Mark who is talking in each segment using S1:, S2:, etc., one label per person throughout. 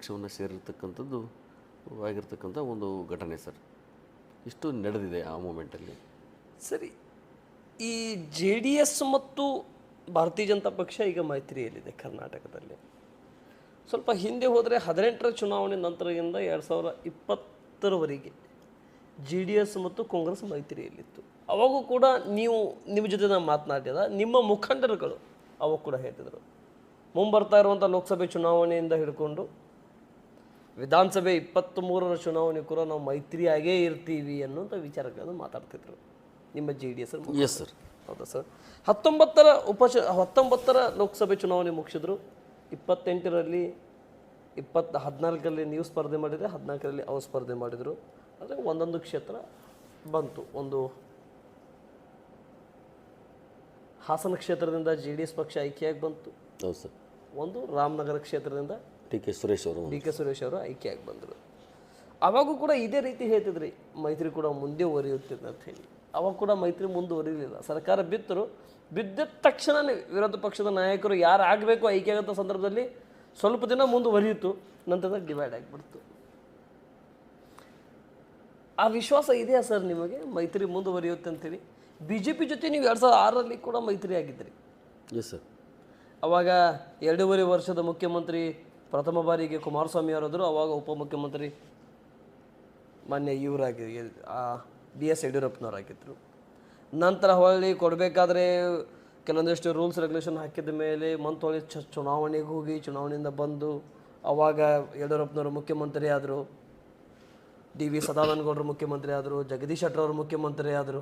S1: ಪಕ್ಷವನ್ನು ಸೇರಿರ್ತಕ್ಕಂಥದ್ದು ಆಗಿರ್ತಕ್ಕಂಥ ಒಂದು ಘಟನೆ ಸರ್. ಇಷ್ಟು ನಡೆದಿದೆ ಆ ಮೂಮೆಂಟಲ್ಲಿ.
S2: ಸರಿ, ಈ ಜೆ ಡಿ ಎಸ್ ಮತ್ತು ಭಾರತೀಯ ಜನತಾ ಪಕ್ಷ ಈಗ ಮೈತ್ರಿಯಲ್ಲಿದೆ ಕರ್ನಾಟಕದಲ್ಲಿ. ಸ್ವಲ್ಪ ಹಿಂದೆ ಹೋದರೆ ಹದಿನೆಂಟರ ಚುನಾವಣೆ ನಂತರದಿಂದ ಎರಡು ಸಾವಿರ ಇಪ್ಪತ್ತರವರೆಗೆ ಜೆ ಡಿ ಎಸ್ ಮತ್ತು ಕಾಂಗ್ರೆಸ್ ಮೈತ್ರಿಯಲ್ಲಿತ್ತು. ಅವಾಗೂ ಕೂಡ ನೀವು, ನಿಮ್ಮ ಜೊತೆ ನಾನು ಮಾತನಾಡಿದ ನಿಮ್ಮ ಮುಖಂಡರುಗಳು ಅವಾಗ ಕೂಡ ಹೇಳ್ತಿದ್ರು. ಮುಂಬರ್ತಾ ಇರುವಂಥ ಲೋಕಸಭೆ ಚುನಾವಣೆಯಿಂದ ಹಿಡ್ಕೊಂಡು ವಿಧಾನಸಭೆ ಇಪ್ಪತ್ತ್ಮೂರರ ಚುನಾವಣೆ ಕೂಡ ನಾವು ಮೈತ್ರಿಯಾಗೇ ಇರ್ತೀವಿ ಅನ್ನುವಂಥ ವಿಚಾರಗಳನ್ನು ಮಾತಾಡ್ತಿದ್ರು. ನಿಮ್ಮ J D S
S1: yes sir
S2: ಹೌದಾ ಸರ್ ಹತ್ತೊಂಬತ್ತರ ಉಪಚ ಹತ್ತೊಂಬತ್ತರ ಲೋಕಸಭೆ ಚುನಾವಣೆ ಮುಗಿಸಿದ್ರು. ಇಪ್ಪತ್ತೆಂಟರಲ್ಲಿ ಇಪ್ಪತ್ತು ಹದಿನಾಲ್ಕರಲ್ಲಿ ನೀವು ಸ್ಪರ್ಧೆ ಮಾಡಿದರೆ ಹದಿನಾಲ್ಕರಲ್ಲಿ ಅವರು ಸ್ಪರ್ಧೆ ಮಾಡಿದರು. ಆದರೆ ಒಂದೊಂದು ಕ್ಷೇತ್ರ ಬಂತು. ಒಂದು ಹಾಸನ ಕ್ಷೇತ್ರದಿಂದ ಜೆ ಡಿ ಎಸ್ ಪಕ್ಷ ಆಯ್ಕೆಯಾಗಿ ಬಂತು.
S1: ಹೌದು ಸರ್
S2: ಒಂದು ರಾಮನಗರ ಕ್ಷೇತ್ರದಿಂದ
S1: ಟಿ ಕೆ ಸುರೇಶ್ ಅವರು
S2: ಡಿ ಕೆ ಸುರೇಶ್ ಅವರು ಆಗಿ ಬಂದರು. ಅವಾಗೂ ಕೂಡ ಇದೇ ರೀತಿ ಹೇಳ್ತಿದ್ರಿ ಮೈತ್ರಿ ಕೂಡ ಮುಂದೆ ಒರೆಯುತ್ತಿದೆ ಅಂತ ಹೇಳಿ. ಅವಾಗ ಕೂಡ ಮೈತ್ರಿ ಮುಂದುವರಿಲಿಲ್ಲ ಸರ್ಕಾರ ಬಿತ್ತರು ಬಿದ್ದ ತಕ್ಷಣವೇ ವಿರೋಧ ಪಕ್ಷದ ನಾಯಕರು ಯಾರು ಆಗಬೇಕು ಆಯ್ಕೆ ಆಗಂಥ ಸಂದರ್ಭದಲ್ಲಿ ಸ್ವಲ್ಪ ದಿನ ಮುಂದುವರಿಯಿತು ನಂತರ ಡಿವೈಡ್ ಆಗಿಬಿಡ್ತು ಆ ವಿಶ್ವಾಸ ಇದೆಯಾ ಸರ್ ನಿಮಗೆ? ಮೈತ್ರಿ ಮುಂದುವರಿಯುತ್ತೆ ಅಂತೇಳಿ. ಬಿ ಜೆ ಪಿ ಜೊತೆ ನೀವು ಎರಡು ಸಾವಿರದ ಆರರಲ್ಲಿ ಕೂಡ ಮೈತ್ರಿ ಆಗಿದ್ರಿ
S1: ಎಸ್ ಸರ್
S2: ಅವಾಗ ಎರಡೂವರೆ ವರ್ಷದ ಮುಖ್ಯಮಂತ್ರಿ ಪ್ರಥಮ ಬಾರಿಗೆ ಕುಮಾರಸ್ವಾಮಿ ಅವರಾದರು ಅವಾಗ ಉಪಮುಖ್ಯಮಂತ್ರಿ ಮಾನ್ಯ ಇವರಾಗಿ ಬಿ ಎಸ್ ಯಡಿಯೂರಪ್ಪನವರಾಗಿದ್ದರು ನಂತರ ಹೊಳ್ಳಿ ಕೊಡಬೇಕಾದ್ರೆ ಕೆಲವೊಂದಿಷ್ಟು ರೂಲ್ಸ್ ರೆಗ್ಯುಲೇಷನ್ ಹಾಕಿದ ಮೇಲೆ ಮಂತ್ ಹೊಳ್ಳಿ ಚ ಚುನಾವಣೆಗೆ ಹೋಗಿ ಚುನಾವಣೆಯಿಂದ ಬಂದು ಅವಾಗ ಯಡಿಯೂರಪ್ಪನವರು ಮುಖ್ಯಮಂತ್ರಿ ಆದರು. ಡಿ ವಿ ಸದಾನಂದಗೌಡರು ಮುಖ್ಯಮಂತ್ರಿ ಆದರು ಜಗದೀಶ್ ಶೆಟ್ಟರ್ ಅವರು ಮುಖ್ಯಮಂತ್ರಿ ಆದರು.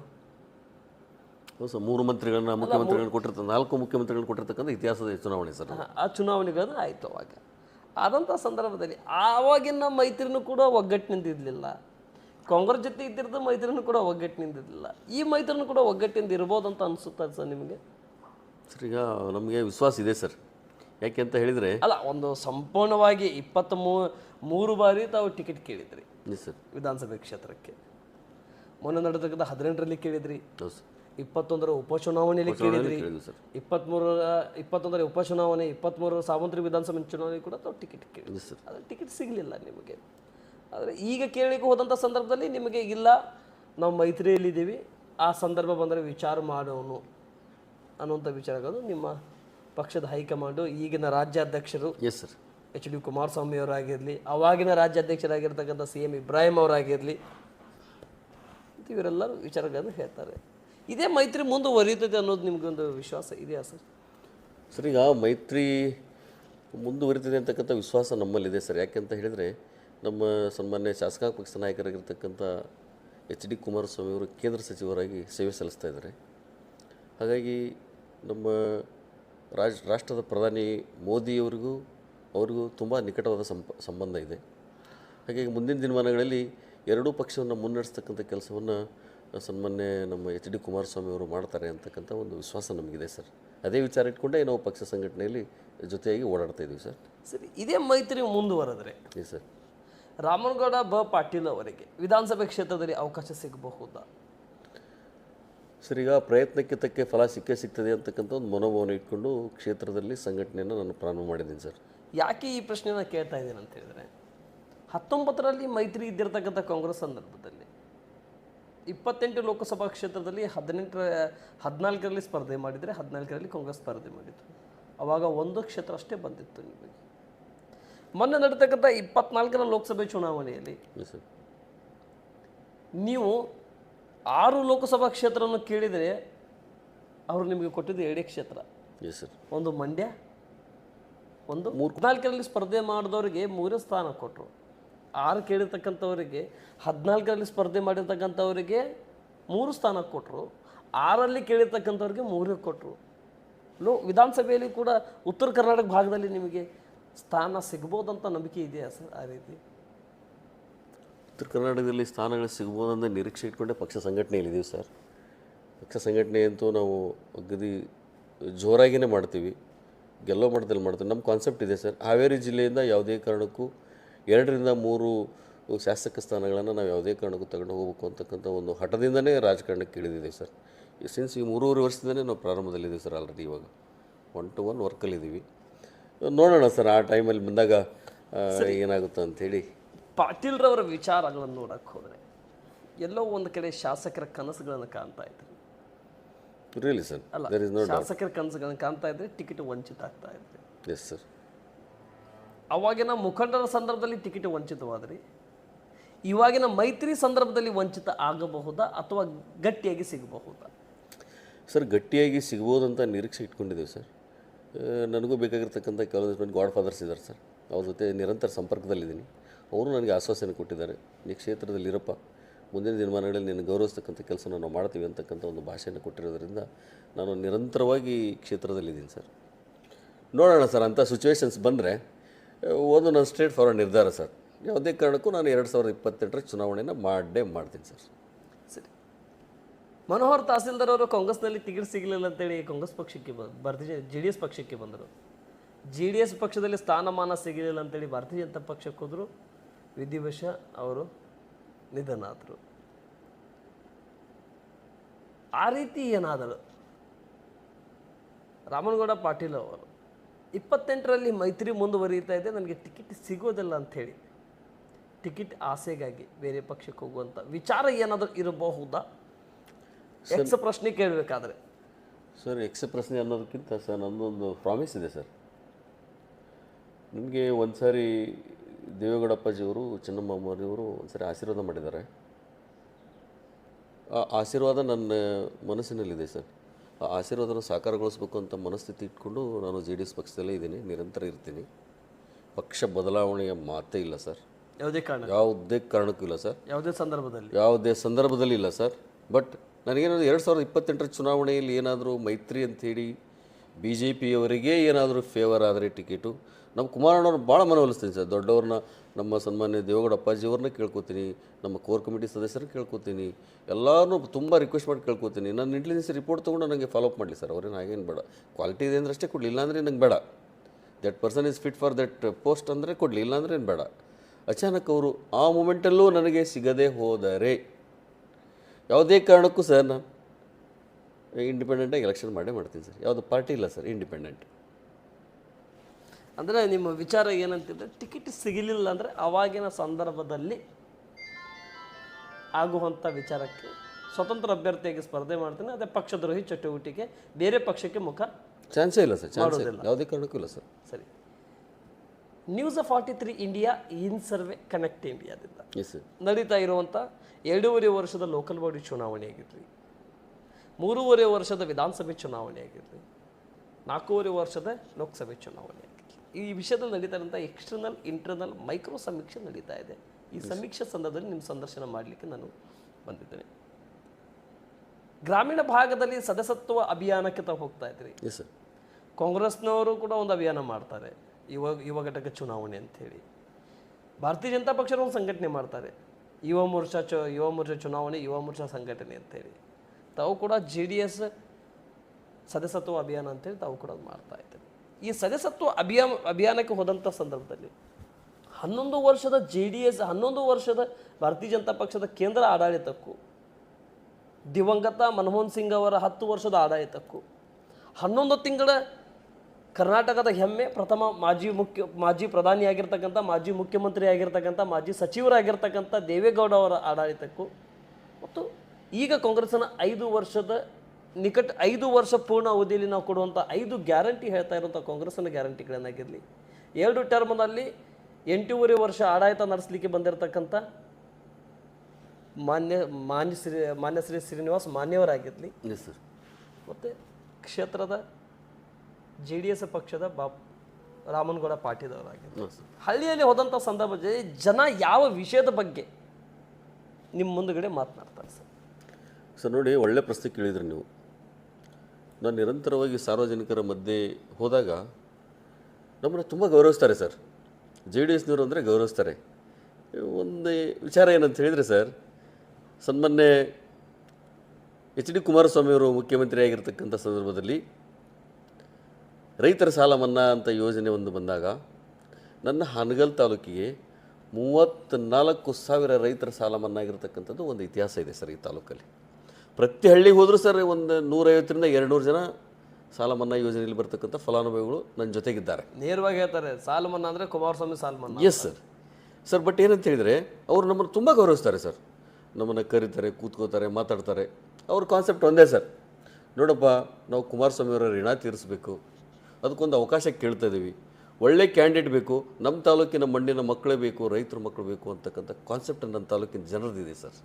S1: ಸರ್ ಮೂರು ಮಂತ್ರಿಗಳನ್ನ ಮುಖ್ಯಮಂತ್ರಿಗಳನ್ನ ಕೊಟ್ಟಿರ್ತಾರೆ ನಾಲ್ಕು ಮುಖ್ಯಮಂತ್ರಿಗಳನ್ನ ಕೊಟ್ಟಿರ್ತಕ್ಕಂಥ ಇತಿಹಾಸದ ಚುನಾವಣೆ ಸರ್
S2: ಆ ಚುನಾವಣೆಗಳು ಆಯಿತು ಅವಾಗ. ಆದಂಥ ಸಂದರ್ಭದಲ್ಲಿ ಆವಾಗಿನ ಮೈತ್ರಿನೂ ಕೂಡ ಒಗ್ಗಟ್ಟಿನಿಂದ ಇರಲಿಲ್ಲ ಕಾಂಗ್ರೆಸ್ ಜೊತೆ ಇದ್ದಿರೋದು ಮೈತ್ರಿನೂ ಕೂಡ ಒಗ್ಗಟ್ಟಿನಿಂದ ಇರಲಿಲ್ಲ ಈ ಮೈತ್ರಿನೂ ಕೂಡ ಒಗ್ಗಟ್ಟಿನಿಂದ ಇರ್ಬೋದು ಅಂತ ಅನಿಸುತ್ತೆ ಸರ್ ನಿಮಗೆ?
S1: ಸರ್ ಈಗ ನಮಗೆ ವಿಶ್ವಾಸ ಇದೆ ಸರ್. ಯಾಕೆ ಅಂತ ಹೇಳಿದರೆ
S2: ಅಲ್ಲ ಒಂದು ಸಂಪೂರ್ಣವಾಗಿ ಇಪ್ಪತ್ತ್ ಮೂರು ಬಾರಿ ತಾವು ಟಿಕೆಟ್ ಕೇಳಿದ್ರಿ.
S1: ಸರ್.
S2: ವಿಧಾನಸಭೆ ಕ್ಷೇತ್ರಕ್ಕೆ. ಮೊನ್ನೆ ನಡೆದಕ್ಕಂಥ ಹದಿನೆಂಟರಲ್ಲಿ ಕೇಳಿದ್ರಿ.
S1: ಹೌದು ಸರ್.
S2: ಇಪ್ಪತ್ತೊಂದರ ಉಪಚುನಾವಣೆಯಲ್ಲಿ ಕೇಳಿದ್ರಿ. ಇಪ್ಪತ್ತ್ಮೂರರ ಇಪ್ಪತ್ತೊಂದರ ಉಪಚುನಾವಣೆ ಇಪ್ಪತ್ತ್ಮೂರರ ಸಾವಂತ್ರಿ ವಿಧಾನಸಭೆ ಚುನಾವಣೆ ಕೂಡ ತಾವು ಟಿಕೆಟ್
S1: ಕೇಳಿದ್ವಿ ಸರ್
S2: ಆದರೆ ಟಿಕೆಟ್ ಸಿಗಲಿಲ್ಲ ನಿಮಗೆ. ಆದರೆ ಈಗ ಕೇಳಲಿಕ್ಕೆ ಹೋದಂಥ ಸಂದರ್ಭದಲ್ಲಿ ನಿಮಗೆ ಇಲ್ಲ. ನಾವು ಮೈತ್ರಿಯಲ್ಲಿದ್ದೀವಿ. ಆ ಸಂದರ್ಭ ಬಂದರೆ ವಿಚಾರ ಮಾಡೋನು ಅನ್ನುವಂಥ ವಿಚಾರಗಳು ನಿಮ್ಮ ಪಕ್ಷದ ಹೈಕಮಾಂಡು ಈಗಿನ ರಾಜ್ಯಾಧ್ಯಕ್ಷರು
S1: S sir
S2: H D Kumaraswamy ಅವರಾಗಿರಲಿ ಅವಾಗಿನ ರಾಜ್ಯಾಧ್ಯಕ್ಷರಾಗಿರ್ತಕ್ಕಂಥ ಸಿ ಎಂ ಇಬ್ರಾಹಿಂ ಅವರಾಗಿರಲಿ ಇವರೆಲ್ಲರೂ ವಿಚಾರಗಳನ್ನು ಹೇಳ್ತಾರೆ. ಇದೇ ಮೈತ್ರಿ ಮುಂದುವರಿಯುತ್ತದೆ ಅನ್ನೋದು ನಿಮಗೊಂದು ವಿಶ್ವಾಸ ಇದೆಯಾ ಸರ್?
S1: ಸರ್, ಈಗ ಮೈತ್ರಿ ಮುಂದುವರಿತದೆ ಅಂತಕ್ಕಂಥ ವಿಶ್ವಾಸ ನಮ್ಮಲ್ಲಿದೆ ಸರ್. ಯಾಕೆಂತ ಹೇಳಿದರೆ ನಮ್ಮ ಸನ್ಮಾನ್ಯ ಶಾಸಕಾಂಗ ಪಕ್ಷದ ನಾಯಕರಾಗಿರ್ತಕ್ಕಂಥ ಎಚ್ ಡಿ ಕುಮಾರಸ್ವಾಮಿ ಅವರು ಕೇಂದ್ರ ಸಚಿವರಾಗಿ ಸೇವೆ ಸಲ್ಲಿಸ್ತಾ ಇದ್ದಾರೆ. ಹಾಗಾಗಿ ನಮ್ಮ ರಾಜ್, ರಾಷ್ಟ್ರದ ಪ್ರಧಾನಿ ಮೋದಿಯವರಿಗೂ ಅವ್ರಿಗೂ ತುಂಬ ನಿಕಟವಾದ ಸಂಪ, ಸಂಬಂಧ ಇದೆ. ಹಾಗಾಗಿ ಮುಂದಿನ ದಿನಮಾನಗಳಲ್ಲಿ ಎರಡೂ ಪಕ್ಷವನ್ನು ಮುನ್ನಡೆಸ್ತಕ್ಕಂಥ ಕೆಲಸವನ್ನು ಸನ್ಮಾನ್ಯ ನಮ್ಮ ಎಚ್ ಡಿ ಕುಮಾರಸ್ವಾಮಿ ಅವರು ಮಾಡ್ತಾರೆ ಅಂತಕ್ಕಂಥ ಒಂದು ವಿಶ್ವಾಸ ನಮಗಿದೆ ಸರ್. ಅದೇ ವಿಚಾರ ಇಟ್ಕೊಂಡೇ ನಾವು ಪಕ್ಷ ಸಂಘಟನೆಯಲ್ಲಿ ಜೊತೆಯಾಗಿ ಓಡಾಡ್ತಾ ಇದ್ದೀವಿ ಸರ್.
S2: ಸರಿ ಇದೇ ಮೈತ್ರಿ ಮುಂದುವರೆದ್ರೆ
S1: ಸರ್
S2: ರಾಮನಗೌಡ ಬ ಪಾಟೀಲ್ ಅವರಿಗೆ ವಿಧಾನಸಭೆ ಕ್ಷೇತ್ರದಲ್ಲಿ ಅವಕಾಶ ಸಿಗಬಹುದಾ?
S1: ಸರ್ ಈಗ ಪ್ರಯತ್ನಕ್ಕೆ ತಕ್ಕ ಫಲ ಸಿಕ್ಕೇ ಸಿಗ್ತದೆ ಅಂತಕ್ಕಂಥ ಒಂದು ಮನೋಭಾವನೆ ಇಟ್ಕೊಂಡು ಕ್ಷೇತ್ರದಲ್ಲಿ ಸಂಘಟನೆಯನ್ನು ನಾನು ಪ್ರಾರಂಭ ಮಾಡಿದ್ದೀನಿ ಸರ್.
S2: ಯಾಕೆ ಈ ಪ್ರಶ್ನೆನ ಕೇಳ್ತಾ ಇದ್ದೀನಿ ಅಂತ ಹೇಳಿದ್ರೆ ಹತ್ತೊಂಬತ್ತರಲ್ಲಿ ಮೈತ್ರಿ ಇದ್ದಿರತಕ್ಕಂಥ ಕಾಂಗ್ರೆಸ್ ಸಂದರ್ಭದಲ್ಲಿ ಇಪ್ಪತ್ತೆಂಟು ಲೋಕಸಭಾ ಕ್ಷೇತ್ರದಲ್ಲಿ ಹದಿನೆಂಟರ ಹದಿನಾಲ್ಕರಲ್ಲಿ ಸ್ಪರ್ಧೆ ಮಾಡಿದರೆ ಹದಿನಾಲ್ಕರಲ್ಲಿ ಕಾಂಗ್ರೆಸ್ ಸ್ಪರ್ಧೆ ಮಾಡಿತ್ತು. ಅವಾಗ ಒಂದು ಕ್ಷೇತ್ರ ಅಷ್ಟೇ ಬಂದಿತ್ತು ನಿಮಗೆ. ಮೊನ್ನೆ ನಡೀತಕ್ಕಂಥ ಇಪ್ಪತ್ನಾಲ್ಕರ ಲೋಕಸಭೆ ಚುನಾವಣೆಯಲ್ಲಿ ನೀವು ಆರು ಲೋಕಸಭಾ ಕ್ಷೇತ್ರವನ್ನು ಕೇಳಿದರೆ ಅವರು ನಿಮಗೆ ಕೊಟ್ಟಿದ್ದು ಎರಡೇ ಕ್ಷೇತ್ರ.
S1: ಸರ್
S2: ಒಂದು ಮಂಡ್ಯ ಒಂದು ಮೂರ್ನಾಲ್ಕರಲ್ಲಿ ಸ್ಪರ್ಧೆ ಮಾಡಿದವರಿಗೆ ಮೂರೇ ಸ್ಥಾನ ಕೊಟ್ಟರು ಆರು ಕೇಳಿರ್ತಕ್ಕಂಥವರಿಗೆ, ಹದಿನಾಲ್ಕರಲ್ಲಿ ಸ್ಪರ್ಧೆ ಮಾಡಿರ್ತಕ್ಕಂಥವರಿಗೆ ಮೂರು ಸ್ಥಾನ ಕೊಟ್ಟರು ಆರಲ್ಲಿ ಕೇಳಿರ್ತಕ್ಕಂಥವ್ರಿಗೆ ಮೂರು ಕೊಟ್ಟರು ಲೋ, ವಿಧಾನಸಭೆಯಲ್ಲಿ ಕೂಡ ಉತ್ತರ ಕರ್ನಾಟಕ ಭಾಗದಲ್ಲಿ ನಿಮಗೆ ಸ್ಥಾನ ಸಿಗ್ಬೋದಂತ ನಂಬಿಕೆ ಇದೆಯಾ ಸರ್ ಆ ರೀತಿ?
S1: ಉತ್ತರ ಕರ್ನಾಟಕದಲ್ಲಿ ಸ್ಥಾನಗಳು ಸಿಗ್ಬೋದಂತ ನಿರೀಕ್ಷೆ ಇಟ್ಕೊಂಡೆ ಪಕ್ಷ ಸಂಘಟನೆಯಲ್ಲಿದ್ದೀವಿ ಸರ್. ಪಕ್ಷ ಸಂಘಟನೆ ಅಂತೂ ನಾವು ಅಗದಿ ಜೋರಾಗಿಯೇ ಮಾಡ್ತೀವಿ. ಗೆಲ್ಲೋ ಮಟ್ಟದಲ್ಲಿ ಮಾಡ್ತೀವಿ. ನಮ್ಮ ಕಾನ್ಸೆಪ್ಟ್ ಇದೆ ಸರ್. ಹಾವೇರಿ ಜಿಲ್ಲೆಯಿಂದ ಯಾವುದೇ ಕಾರಣಕ್ಕೂ ಎರಡರಿಂದ ಮೂರು ಶಾಸಕ ಸ್ಥಾನಗಳನ್ನು ನಾವು ಯಾವುದೇ ಕಾರಣಕ್ಕೂ ತಗೊಂಡು ಹೋಗಬೇಕು ಅಂತಕ್ಕಂಥ ಒಂದು ಹಠದಿಂದನೇ ರಾಜಕಾರಣಕ್ಕೆ ಇಳಿದಿದೆ ಸರ್. ಸಿನ್ಸ್ ಈ ಮೂರುವರೆ ವರ್ಷದಿಂದನೇ ನಾವು ಪ್ರಾರಂಭದಲ್ಲಿದ್ದೀವಿ ಸರ್ ಆಲ್ರೆಡಿ ಇವಾಗ. ಒನ್ ಟು ಒನ್ ವರ್ಕಲ್ಲಿದ್ದೀವಿ ನೋಡೋಣ ಸರ್ ಆ ಟೈಮಲ್ಲಿ ಬಂದಾಗ ಏನಾಗುತ್ತೆ ಅಂಥೇಳಿ
S2: ಪಾಟೀಲ್ರವರ ವಿಚಾರಗಳನ್ನು ನೋಡೋಕ್ಕೆ ಹೋದರೆ ಎಲ್ಲೋ ಒಂದು ಕಡೆ ಶಾಸಕರ ಕನಸುಗಳನ್ನು ಕಾಣ್ತಾ ಇದ್ರು.
S1: ರಿಯಲಿ ಸರ್
S2: ಅಲ್ಲ ಶಾಸಕರ ಕನಸುಗಳನ್ನು ಕಾಣ್ತಾ ಇದ್ರೆ ಟಿಕೆಟ್ ವಂಚಿತ ಆಗ್ತಾ ಇದೆ
S1: ಎಸ್ ಸರ್
S2: ಅವಾಗಿನ ಮುಖಂಡರ ಸಂದರ್ಭದಲ್ಲಿ ಟಿಕೆಟ್ ವಂಚಿತವಾದ್ರಿ? ಇವಾಗಿನ ಮೈತ್ರಿ ಸಂದರ್ಭದಲ್ಲಿ ವಂಚಿತ ಆಗಬಹುದಾ ಅಥವಾ ಗಟ್ಟಿಯಾಗಿ ಸಿಗಬಹುದಾ?
S1: ಸರ್, ಗಟ್ಟಿಯಾಗಿ ಸಿಗ್ಬೋದಂತ ನಿರೀಕ್ಷೆ ಇಟ್ಕೊಂಡಿದ್ದೀವಿ ಸರ್. ನನಗೂ ಬೇಕಾಗಿರ್ತಕ್ಕಂಥ ಕೆಲವೊಂದು ಗಾಡ್ ಫಾದರ್ಸ್ ಇದ್ದಾರೆ ಸರ್. ಅವ್ರ ಜೊತೆ ನಿರಂತರ ಸಂಪರ್ಕದಲ್ಲಿದ್ದೀನಿ. ಅವರು ನನಗೆ ಆಶ್ವಾಸನೆ ಕೊಟ್ಟಿದ್ದಾರೆ. ಈ ಕ್ಷೇತ್ರದಲ್ಲಿ ಇರಪ್ಪ ಮುಂದಿನ ದಿನಮಾನಗಳಲ್ಲಿ ನಿನ್ನ ಗೌರವಿಸ್ತಕ್ಕಂಥ ಕೆಲಸನ ನಾವು ಮಾಡ್ತೀವಿ ಅಂತಕ್ಕಂಥ ಒಂದು ಭಾಷೆಯನ್ನು ಕೊಟ್ಟಿರೋದ್ರಿಂದ ನಾನು ನಿರಂತರವಾಗಿ ಕ್ಷೇತ್ರದಲ್ಲಿದ್ದೀನಿ ಸರ್. ನೋಡೋಣ ಸರ್ ಅಂಥ ಸಿಚುವೇಶನ್ಸ್ ಬಂದರೆ ಒಂದು ನನ್ನ ಸ್ಟ್ರೇಟ್ ಫಾರ್ವರ್ಡ್ ನಿರ್ಧಾರ ಸರ್. ಯಾವುದೇ ಕಾರಣಕ್ಕೂ ನಾನು ಎರಡು ಸಾವಿರದ ಇಪ್ಪತ್ತೆಂಟರ ಚುನಾವಣೆಯನ್ನು ಮಾಡೇ ಮಾಡ್ತೀನಿ ಸರ್.
S2: ಸರಿ. ಮನೋಹರ್ ತಹಸೀಲ್ದಾರ್ ಅವರು ಕಾಂಗ್ರೆಸ್ನಲ್ಲಿ ಟಿಕೆಟ್ ಸಿಗಲಿಲ್ಲ ಅಂತೇಳಿ ಕಾಂಗ್ರೆಸ್ ಪಕ್ಷಕ್ಕೆ ಭಾರತೀಯ ಜೆ ಡಿ ಎಸ್ ಪಕ್ಷಕ್ಕೆ ಬಂದರು. ಜೆ ಡಿ ಎಸ್ ಪಕ್ಷದಲ್ಲಿ ಸ್ಥಾನಮಾನ ಸಿಗಲಿಲ್ಲ ಅಂತೇಳಿ ಭಾರತೀಯ ಜನತಾ ಪಕ್ಷಕ್ಕೆ ಹೋದರು ವಿಧಿವಶ ಅವರು ನಿಧನ ಆದರು ಆ ರೀತಿ ಏನಾದರು ರಾಮನಗೌಡ ಪಾಟೀಲ್ ಅವರು ಇಪ್ಪತ್ತೆಂಟರಲ್ಲಿ ಮೈತ್ರಿ ಮುಂದುವರಿಯುತ್ತಾ ಇದೆ ನನಗೆ ಟಿಕೆಟ್ ಸಿಗೋದಿಲ್ಲ ಅಂಥೇಳಿ ಟಿಕೆಟ್ ಆಸೆಗಾಗಿ ಬೇರೆ ಪಕ್ಷಕ್ಕೆ ಹೋಗುವಂಥ ವಿಚಾರ ಏನಾದರೂ ಇರಬಹುದಾ? ಎಕ್ಸ್ ಪ್ರಶ್ನೆ ಕೇಳಬೇಕಾದ್ರೆ.
S1: ಸರ್ ಎಕ್ಸ್ ಪ್ರಶ್ನೆ ಅನ್ನೋದಕ್ಕಿಂತ ಸರ್ ನನ್ನೊಂದು ಪ್ರಾಮಿಸ್ ಇದೆ ಸರ್. ನಿಮಗೆ ಒಂದು ಸಾರಿ ದೇವೇಗೌಡಪ್ಪಾಜಿಯವರು ಚೆನ್ನಮ್ಮಮ್ಮನವರು ಒಂದು ಸಾರಿ ಆಶೀರ್ವಾದ ಮಾಡಿದ್ದಾರೆ. ಆ ಆಶೀರ್ವಾದ ನನ್ನ ಮನಸ್ಸಿನಲ್ಲಿದೆ ಸರ್. ಆ ಆಶೀರ್ವಾದನ ಸಾಕಾರಗೊಳಿಸಬೇಕು ಅಂತ ಮನಸ್ಥಿತಿ ಇಟ್ಕೊಂಡು ನಾನು ಜೆ ಡಿ ಎಸ್ ಪಕ್ಷದಲ್ಲೇ ಇದ್ದೀನಿ ನಿರಂತರ ಇರ್ತೀನಿ. ಪಕ್ಷ ಬದಲಾವಣೆಯ ಮಾತೇ ಇಲ್ಲ ಸರ್.
S2: ಯಾವುದೇ ಕಾರಣ?
S1: ಯಾವುದೇ ಕಾರಣಕ್ಕೂ ಇಲ್ಲ ಸರ್.
S2: ಯಾವುದೇ ಸಂದರ್ಭದಲ್ಲಿ?
S1: ಯಾವುದೇ ಸಂದರ್ಭದಲ್ಲಿ ಇಲ್ಲ ಸರ್. ಬಟ್ ನನಗೇನಾದ್ರು ಎರಡು ಸಾವಿರದ ಇಪ್ಪತ್ತೆಂಟರ ಚುನಾವಣೆಯಲ್ಲಿ ಏನಾದರೂ ಮೈತ್ರಿ ಅಂಥೇಳಿ ಬಿ ಜೆ ಪಿಯವರಿಗೆ ಏನಾದರೂ ಫೇವರ್ ಆದರೆ ಟಿಕೆಟು. ನಮ್ಮ ಕುಮಾರಣ್ಣವ್ರು ಭಾಳ ಮನವೊಲಿಸ್ತೀನಿ ಸರ್. ದೊಡ್ಡವ್ರನ್ನ ನಮ್ಮ ಸನ್ಮಾನ್ಯ ದೇವೇಗೌಡ ಅಪ್ಪಾಜಿಯವ್ರನ್ನ ಕೇಳ್ಕೊತೀನಿ, ನಮ್ಮ ಕೋರ್ ಕಮಿಟಿ ಸದಸ್ಯರನ್ನ ಕೇಳ್ಕೊತೀನಿ ಎಲ್ಲರೂ ತುಂಬ ರಿಕ್ವೆಸ್ಟ್ ಮಾಡಿ ಕೇಳ್ಕೊತೀನಿ. ನನ್ನ ಇಂಟೆಲಿಜೆನ್ಸ್ ರಿಪೋರ್ಟ್ ತೊಗೊಂಡು ನನಗೆ ಫಾಲೋಅಪ್ ಮಾಡಲಿ ಸರ್ ಅವ್ರೇನು ಹಾಗೇನು ಬೇಡ. ಕ್ವಾಲಿಟಿ ಇದೆ ಅಂದ್ರೆ ಅಷ್ಟೇ ಕೊಡಲಿ, ಇಲ್ಲಾಂದರೆ ನಂಗೆ ಬೇಡ. That person is fit for that post ಅಂದರೆ ಕೊಡಲಿ, ಇಲ್ಲಾಂದ್ರೆ ಏನು ಬೇಡ. ಅಚಾನಕ್ ಅವರು ಆ ಮೂಮೆಂಟಲ್ಲೂ ನನಗೆ ಸಿಗದೆ ಹೋದರೆ, ಯಾವುದೇ ಕಾರಣಕ್ಕೂ ಸರ್ ನಾನು ಇಂಡಿಪೆಂಡೆಂಟಾಗಿ ಎಲೆಕ್ಷನ್ ಮಾಡೇ ಮಾಡ್ತೀನಿ ಸರ್ ಯಾವುದು ಪಾರ್ಟಿ ಇಲ್ಲ ಸರ್ ಇಂಡಿಪೆಂಡೆಂಟ್
S2: ಅಂದರೆ ನಿಮ್ಮ ವಿಚಾರ ಏನಂತಿದ್ರೆ ಟಿಕೆಟ್ ಸಿಗಲಿಲ್ಲ ಅಂದರೆ ಅವಾಗಿನ ಸಂದರ್ಭದಲ್ಲಿ ಆಗುವಂಥ ವಿಚಾರಕ್ಕೆ ಸ್ವತಂತ್ರ ಅಭ್ಯರ್ಥಿಯಾಗಿ ಸ್ಪರ್ಧೆ ಮಾಡ್ತೀನಿ ಅದೇ ಪಕ್ಷದ್ರೋಹಿ ಚಟುವಟಿಕೆ ಬೇರೆ ಪಕ್ಷಕ್ಕೆ ಮುಖ
S1: ಚಾನ್ಸೇ ಇಲ್ಲ ಸರ್ ಚಾನ್ಸೇ ಇಲ್ಲ. ಯಾವುದೇ ಕಾರಣಕ್ಕೂ ಇಲ್ಲ ಸರ್.
S2: ಸರಿ. News forty three India in survey connect ಇಂಡಿಯಾದಿಂದ ನಡೀತಾ ಇರುವಂಥ ಎರಡೂವರೆ ವರ್ಷದ ಲೋಕಲ್ ಬಾಡಿ ಚುನಾವಣೆ ಆಗಿರಲಿ ಮೂರುವರೆ ವರ್ಷದ ವಿಧಾನಸಭೆ ಚುನಾವಣೆ ಆಗಿರಲಿ ನಾಲ್ಕೂವರೆ ವರ್ಷದ ಲೋಕಸಭೆ ಚುನಾವಣೆ ಆಗಿರಲಿ. ಈ ವಿಷಯದಲ್ಲಿ ನಡೀತಾ ಇರುವಂಥ ಎಕ್ಸ್ಟರ್ನಲ್ ಇಂಟರ್ನಲ್ ಮೈಕ್ರೋ ಸಮೀಕ್ಷೆ ನಡೀತಾ ಇದೆ. ಈ ಸಮೀಕ್ಷೆ ಸಂದರ್ಭದಲ್ಲಿ ನಿಮ್ಮ ಸಂದರ್ಶನ ಮಾಡಲಿಕ್ಕೆ ನಾನು ಬಂದಿದ್ದೇನೆ. ಗ್ರಾಮೀಣ ಭಾಗದಲ್ಲಿ ಸದಸ್ಯತ್ವ ಅಭಿಯಾನಕ್ಕೆ ತಾವು ಹೋಗ್ತಾ ಇದ್ರಿ. ಕಾಂಗ್ರೆಸ್ನವರು ಕೂಡ ಒಂದು ಅಭಿಯಾನ ಮಾಡ್ತಾರೆ. ಯುವ ಯುವ ಘಟಕ ಚುನಾವಣೆ ಅಂಥೇಳಿ. ಭಾರತೀಯ ಜನತಾ ಪಕ್ಷದ ಒಂದು ಸಂಘಟನೆ ಮಾಡ್ತಾರೆ. ಯುವ ಮೋರ್ಚಾ ಚು ಯುವ ಮೋರ್ಚಾ ಚುನಾವಣೆ ಯುವ ಮೋರ್ಚಾ ಸಂಘಟನೆ ಅಂತೇಳಿ ತಾವು ಕೂಡ ಜೆ ಡಿ ಎಸ್ ಸದಸ್ಯತ್ವ ಅಭಿಯಾನ ಅಂತೇಳಿ ತಾವು ಕೂಡ ಮಾಡ್ತಾ ಇದ್ದಾರೆ ಈ ಸದಸ್ಯತ್ವ ಅಭಿಯಾನ, ಅಭಿಯಾನಕ್ಕೆ ಹೋದಂಥ ಸಂದರ್ಭದಲ್ಲಿ ಹನ್ನೊಂದು ವರ್ಷದ ಜೆ ಡಿ ಎಸ್ ಹನ್ನೊಂದು ವರ್ಷದ ಭಾರತೀಯ ಜನತಾ ಪಕ್ಷದ ಕೇಂದ್ರ ಆಡಳಿತಕ್ಕೂ, ದಿವಂಗತ ಮನಮೋಹನ್ ಸಿಂಗ್ ಅವರ ಹತ್ತು ವರ್ಷದ ಆಡಳಿತಕ್ಕೂ, ಹನ್ನೊಂದು ತಿಂಗಳ ಕರ್ನಾಟಕದ ಹೆಮ್ಮೆ, ಪ್ರಥಮ ಮಾಜಿ ಮುಖ್ಯ, ಮಾಜಿ ಪ್ರಧಾನಿಯಾಗಿರ್ತಕ್ಕಂಥ ಮಾಜಿ ಮುಖ್ಯಮಂತ್ರಿ ಆಗಿರ್ತಕ್ಕಂಥ, ಮಾಜಿ ಸಚಿವರಾಗಿರ್ತಕ್ಕಂಥ ದೇವೇಗೌಡ ಅವರ ಆಡಳಿತಕ್ಕೂ, ಮತ್ತು ಈಗ ಕಾಂಗ್ರೆಸ್ನ ಐದು ವರ್ಷದ ನಿಕಟ ಐದು ವರ್ಷ ಪೂರ್ಣ ಅವಧಿಯಲ್ಲಿ ನಾವು ಕೊಡುವಂಥ ಐದು ಗ್ಯಾರಂಟಿ ಹೇಳ್ತಾ ಇರುವಂಥ ಕಾಂಗ್ರೆಸ್ನ ಗ್ಯಾರಂಟಿಗಳನ್ನಾಗಿರಲಿ ಎರಡು ಟರ್ಮ್ನಲ್ಲಿ ಎಂಟೂವರೆ ವರ್ಷ ಆಡಳಿತ ನಡೆಸಲಿಕ್ಕೆ ಬಂದಿರತಕ್ಕಂಥ ಮಾನ್ಯ ಮಾನ್ಯ ಶ್ರೀ ಮಾನ್ಯ ಶ್ರೀ ಶ್ರೀನಿವಾಸ್ ಮಾನ್ಯವರಾಗಿರಲಿ.
S1: ಸರ್
S2: ಮತ್ತು ಕ್ಷೇತ್ರದ ಜೆ ಡಿ ಎಸ್ ಪಕ್ಷದ ಬಾಪ್ ರಾಮನಗೌಡ
S1: ಪಾಟೀದವರಾಗಿರಲಿ
S2: ಹಳ್ಳಿಯಲ್ಲಿ ಹೋದಂಥ ಸಂದರ್ಭದಲ್ಲಿ ಜನ ಯಾವ ವಿಷಯದ ಬಗ್ಗೆ ನಿಮ್ಮ ಮುಂದುಗಡೆ ಮಾತನಾಡ್ತಾರೆ ಸರ್?
S1: ಸರ್ ನೋಡಿ ಒಳ್ಳೆ ಪ್ರಶ್ನೆ ಕೇಳಿದ್ರಿ ನೀವು. ನಾನು ನಿರಂತರವಾಗಿ ಸಾರ್ವಜನಿಕರ ಮಧ್ಯೆ ಹೋದಾಗ ನಮ್ಮನ್ನು ತುಂಬ ಗೌರವಿಸ್ತಾರೆ ಸರ್. ಜೆ ಡಿ ಎಸ್ನವರು ಅಂದರೆ ಗೌರವಿಸ್ತಾರೆ. ಒಂದು ವಿಚಾರ ಏನಂತ ಹೇಳಿದರೆ ಸರ್, ಸನ್ಮಾನ್ಯ ಎಚ್ ಡಿ ಕುಮಾರಸ್ವಾಮಿಯವರು ಮುಖ್ಯಮಂತ್ರಿ ಆಗಿರ್ತಕ್ಕಂಥ ಸಂದರ್ಭದಲ್ಲಿ ರೈತರ ಸಾಲ ಮನ್ನಾ ಅಂತ ಯೋಜನೆ ಒಂದು ಬಂದಾಗ ನನ್ನ ಹಾನಗಲ್ ತಾಲೂಕಿಗೆ ಮೂವತ್ತ್ನಾಲ್ಕು ಸಾವಿರ ರೈತರ ಸಾಲ ಮನ್ನಾ ಆಗಿರ್ತಕ್ಕಂಥದ್ದು ಒಂದು ಇತಿಹಾಸ ಇದೆ ಸರ್ ಈ ತಾಲೂಕಲ್ಲಿ. ಪ್ರತಿ ಹಳ್ಳಿಗೆ ಹೋದರೂ ಸರ್ ಒಂದು ನೂರೈವತ್ತರಿಂದ ಎರಡುನೂರು ಜನ ಸಾಲ ಮನ್ನಾ ಯೋಜನೆಯಲ್ಲಿ ಬರ್ತಕ್ಕಂಥ ಫಲಾನುಭವಿಗಳು ನನ್ನ ಜೊತೆಗಿದ್ದಾರೆ.
S2: ನೇರವಾಗಿ ಹೇಳ್ತಾರೆ ಸಾಲ ಮನ್ನಾ ಅಂದರೆ ಕುಮಾರಸ್ವಾಮಿ ಸಾಲ ಮನ್ನಾ
S1: ಎಸ್ ಸರ್ ಸರ್ ಬಟ್ ಏನಂತ ಹೇಳಿದರೆ ಅವರು ನಮ್ಮನ್ನು ತುಂಬ ಗೌರವಿಸ್ತಾರೆ ಸರ್ ನಮ್ಮನ್ನು ಕರೀತಾರೆ ಕೂತ್ಕೋತಾರೆ ಮಾತಾಡ್ತಾರೆ. ಅವ್ರ ಕಾನ್ಸೆಪ್ಟ್ ಒಂದೇ ಸರ್ ನೋಡಪ್ಪ ನಾವು ಕುಮಾರಸ್ವಾಮಿ ಅವರ ಋಣ ತೀರಿಸಬೇಕು. ಅದಕ್ಕೊಂದು ಅವಕಾಶ ಕೇಳ್ತಾ ಇದ್ದೀವಿ ಒಳ್ಳೆ ಕ್ಯಾಂಡಿಡೇಟ್ ಬೇಕು. ನಮ್ಮ ತಾಲೂಕಿನ ಮಣ್ಣಿನ ಮಕ್ಕಳೇ ಬೇಕು ರೈತರ ಮಕ್ಕಳು ಬೇಕು ಅಂತಕ್ಕಂಥ ಕಾನ್ಸೆಪ್ಟ್ ನನ್ನ ತಾಲೂಕಿನ ಜನರದಿದೆ ಸರ್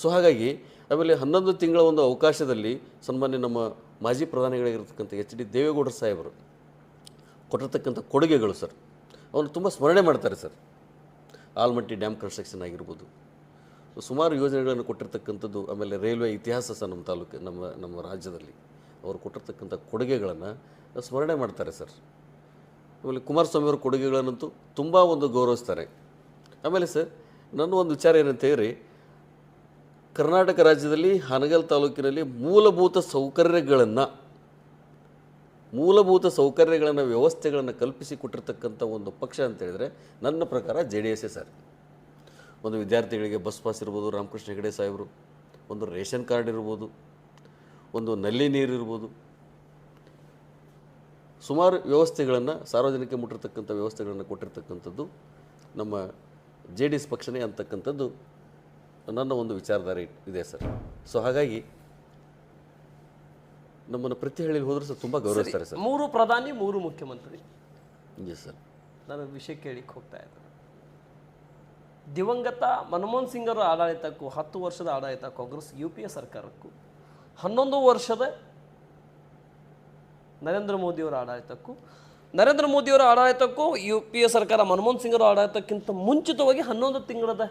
S1: ಸೊ ಹಾಗಾಗಿ ಆಮೇಲೆ ಹನ್ನೊಂದು ತಿಂಗಳ ಒಂದು ಅವಕಾಶದಲ್ಲಿ ಸನ್ಮಾನ್ಯ ನಮ್ಮ ಮಾಜಿ ಪ್ರಧಾನಿಗಳಾಗಿರ್ತಕ್ಕಂಥ ಎಚ್ ಡಿ ದೇವೇಗೌಡರು ಸಾಹೇಬರು ಕೊಟ್ಟಿರ್ತಕ್ಕಂಥ ಕೊಡುಗೆಗಳು ಸರ್ ಅವನು ತುಂಬ ಸ್ಮರಣೆ ಮಾಡ್ತಾರೆ ಸರ್. ಆಲ್ಮಟ್ಟಿ ಡ್ಯಾಮ್ ಕನ್ಸ್ಟ್ರಕ್ಷನ್ ಆಗಿರ್ಬೋದು. ಸುಮಾರು ಯೋಜನೆಗಳನ್ನು ಕೊಟ್ಟಿರ್ತಕ್ಕಂಥದ್ದು ಆಮೇಲೆ ರೈಲ್ವೆ ಇತಿಹಾಸ ಸಹ ನಮ್ಮ ತಾಲೂಕು, ನಮ್ಮ ನಮ್ಮ ರಾಜ್ಯದಲ್ಲಿ. ಅವರು ಕೊಟ್ಟಿರ್ತಕ್ಕಂಥ ಕೊಡುಗೆಗಳನ್ನು ಸ್ಮರಣೆ ಮಾಡ್ತಾರೆ ಸರ್. ಆಮೇಲೆ ಕುಮಾರಸ್ವಾಮಿ ಅವರ ಕೊಡುಗೆಗಳನ್ನಂತೂ ತುಂಬ ಒಂದು ಗೌರವಿಸ್ತಾರೆ. ಆಮೇಲೆ ಸರ್, ನನ್ನ ಒಂದು ವಿಚಾರ ಏನಂತ ಹೇಳಿ ಕರ್ನಾಟಕ ರಾಜ್ಯದಲ್ಲಿ ಹಾನಗಲ್ ತಾಲೂಕಿನಲ್ಲಿ ಮೂಲಭೂತ ಸೌಕರ್ಯಗಳನ್ನು ಮೂಲಭೂತ ಸೌಕರ್ಯಗಳನ್ನು, ವ್ಯವಸ್ಥೆಗಳನ್ನು ಕಲ್ಪಿಸಿ ಕೊಟ್ಟಿರ್ತಕ್ಕಂಥ ಒಂದು ಪಕ್ಷ ಅಂತ ಹೇಳಿದರೆ ನನ್ನ ಪ್ರಕಾರ ಜೆ ಡಿ ಎಸ್ಸೇ ಸರ್. ಒಂದು ವಿದ್ಯಾರ್ಥಿಗಳಿಗೆ ಬಸ್ ಪಾಸ್ ಇರ್ಬೋದು, ರಾಮಕೃಷ್ಣ ಹೆಗಡೆ ಸಾಹೇಬರು, ಒಂದು ರೇಷನ್ ಕಾರ್ಡ್ ಇರ್ಬೋದು, ಒಂದು ನಲ್ಲಿ ನೀರು ಇರ್ಬೋದು. ಸುಮಾರು ವ್ಯವಸ್ಥೆಗಳನ್ನು, ಸಾರ್ವಜನಿಕ ಮುಟ್ಟಿರ್ತಕ್ಕಂಥ ವ್ಯವಸ್ಥೆಗಳನ್ನು ಕೊಟ್ಟಿರ್ತಕ್ಕಂಥದ್ದು ನಮ್ಮ ಜೆ ಡಿ ಎಸ್ ಪಕ್ಷನೇ ಅಂತಕ್ಕಂಥದ್ದು ನನ್ನ ಒಂದು ವಿಚಾರಧಾರೆ ಇದೆ ಸರ್. ಸೊ ಹಾಗಾಗಿ ನಮ್ಮನ್ನು ಪ್ರತಿ ಹೇಳಿ ಹೋದರೂ ಸರ್ ತುಂಬ ಗೌರವಿಸ್ತಾರೆ ಸರ್
S2: ಮೂರು ಪ್ರಧಾನಿ ಮೂರು ಮುಖ್ಯಮಂತ್ರಿ.
S1: ಎಸ್ ಸರ್
S2: ನಾನು ವಿಷಯ ಕೇಳಿಕ್ಕೆ ಹೋಗ್ತಾ ಇದ್ದೇನೆ. ದಿವಂಗತ ಮನಮೋಹನ್ ಸಿಂಗ್ ಅವರ ಆಡಳಿತಕ್ಕೂ ಹತ್ತು ವರ್ಷದ ಆಡಳಿತ ಕಾಂಗ್ರೆಸ್ ಯು ಪಿ ಎ ಸರ್ಕಾರಕ್ಕೂ ಹನ್ನೊಂದು ವರ್ಷದ ನರೇಂದ್ರ ಮೋದಿಯವರ ಆಡಳಿತಕ್ಕೂ ನರೇಂದ್ರ ಮೋದಿಯವರ ಆಡಳಿತಕ್ಕೂ ಯು ಪಿ ಎ ಸರ್ಕಾರ ಮನಮೋಹನ್ ಸಿಂಗ್ ಅವರ ಆಡಳಿತಕ್ಕಿಂತ ಮುಂಚಿತವಾಗಿ ಹನ್ನೊಂದು ತಿಂಗಳದ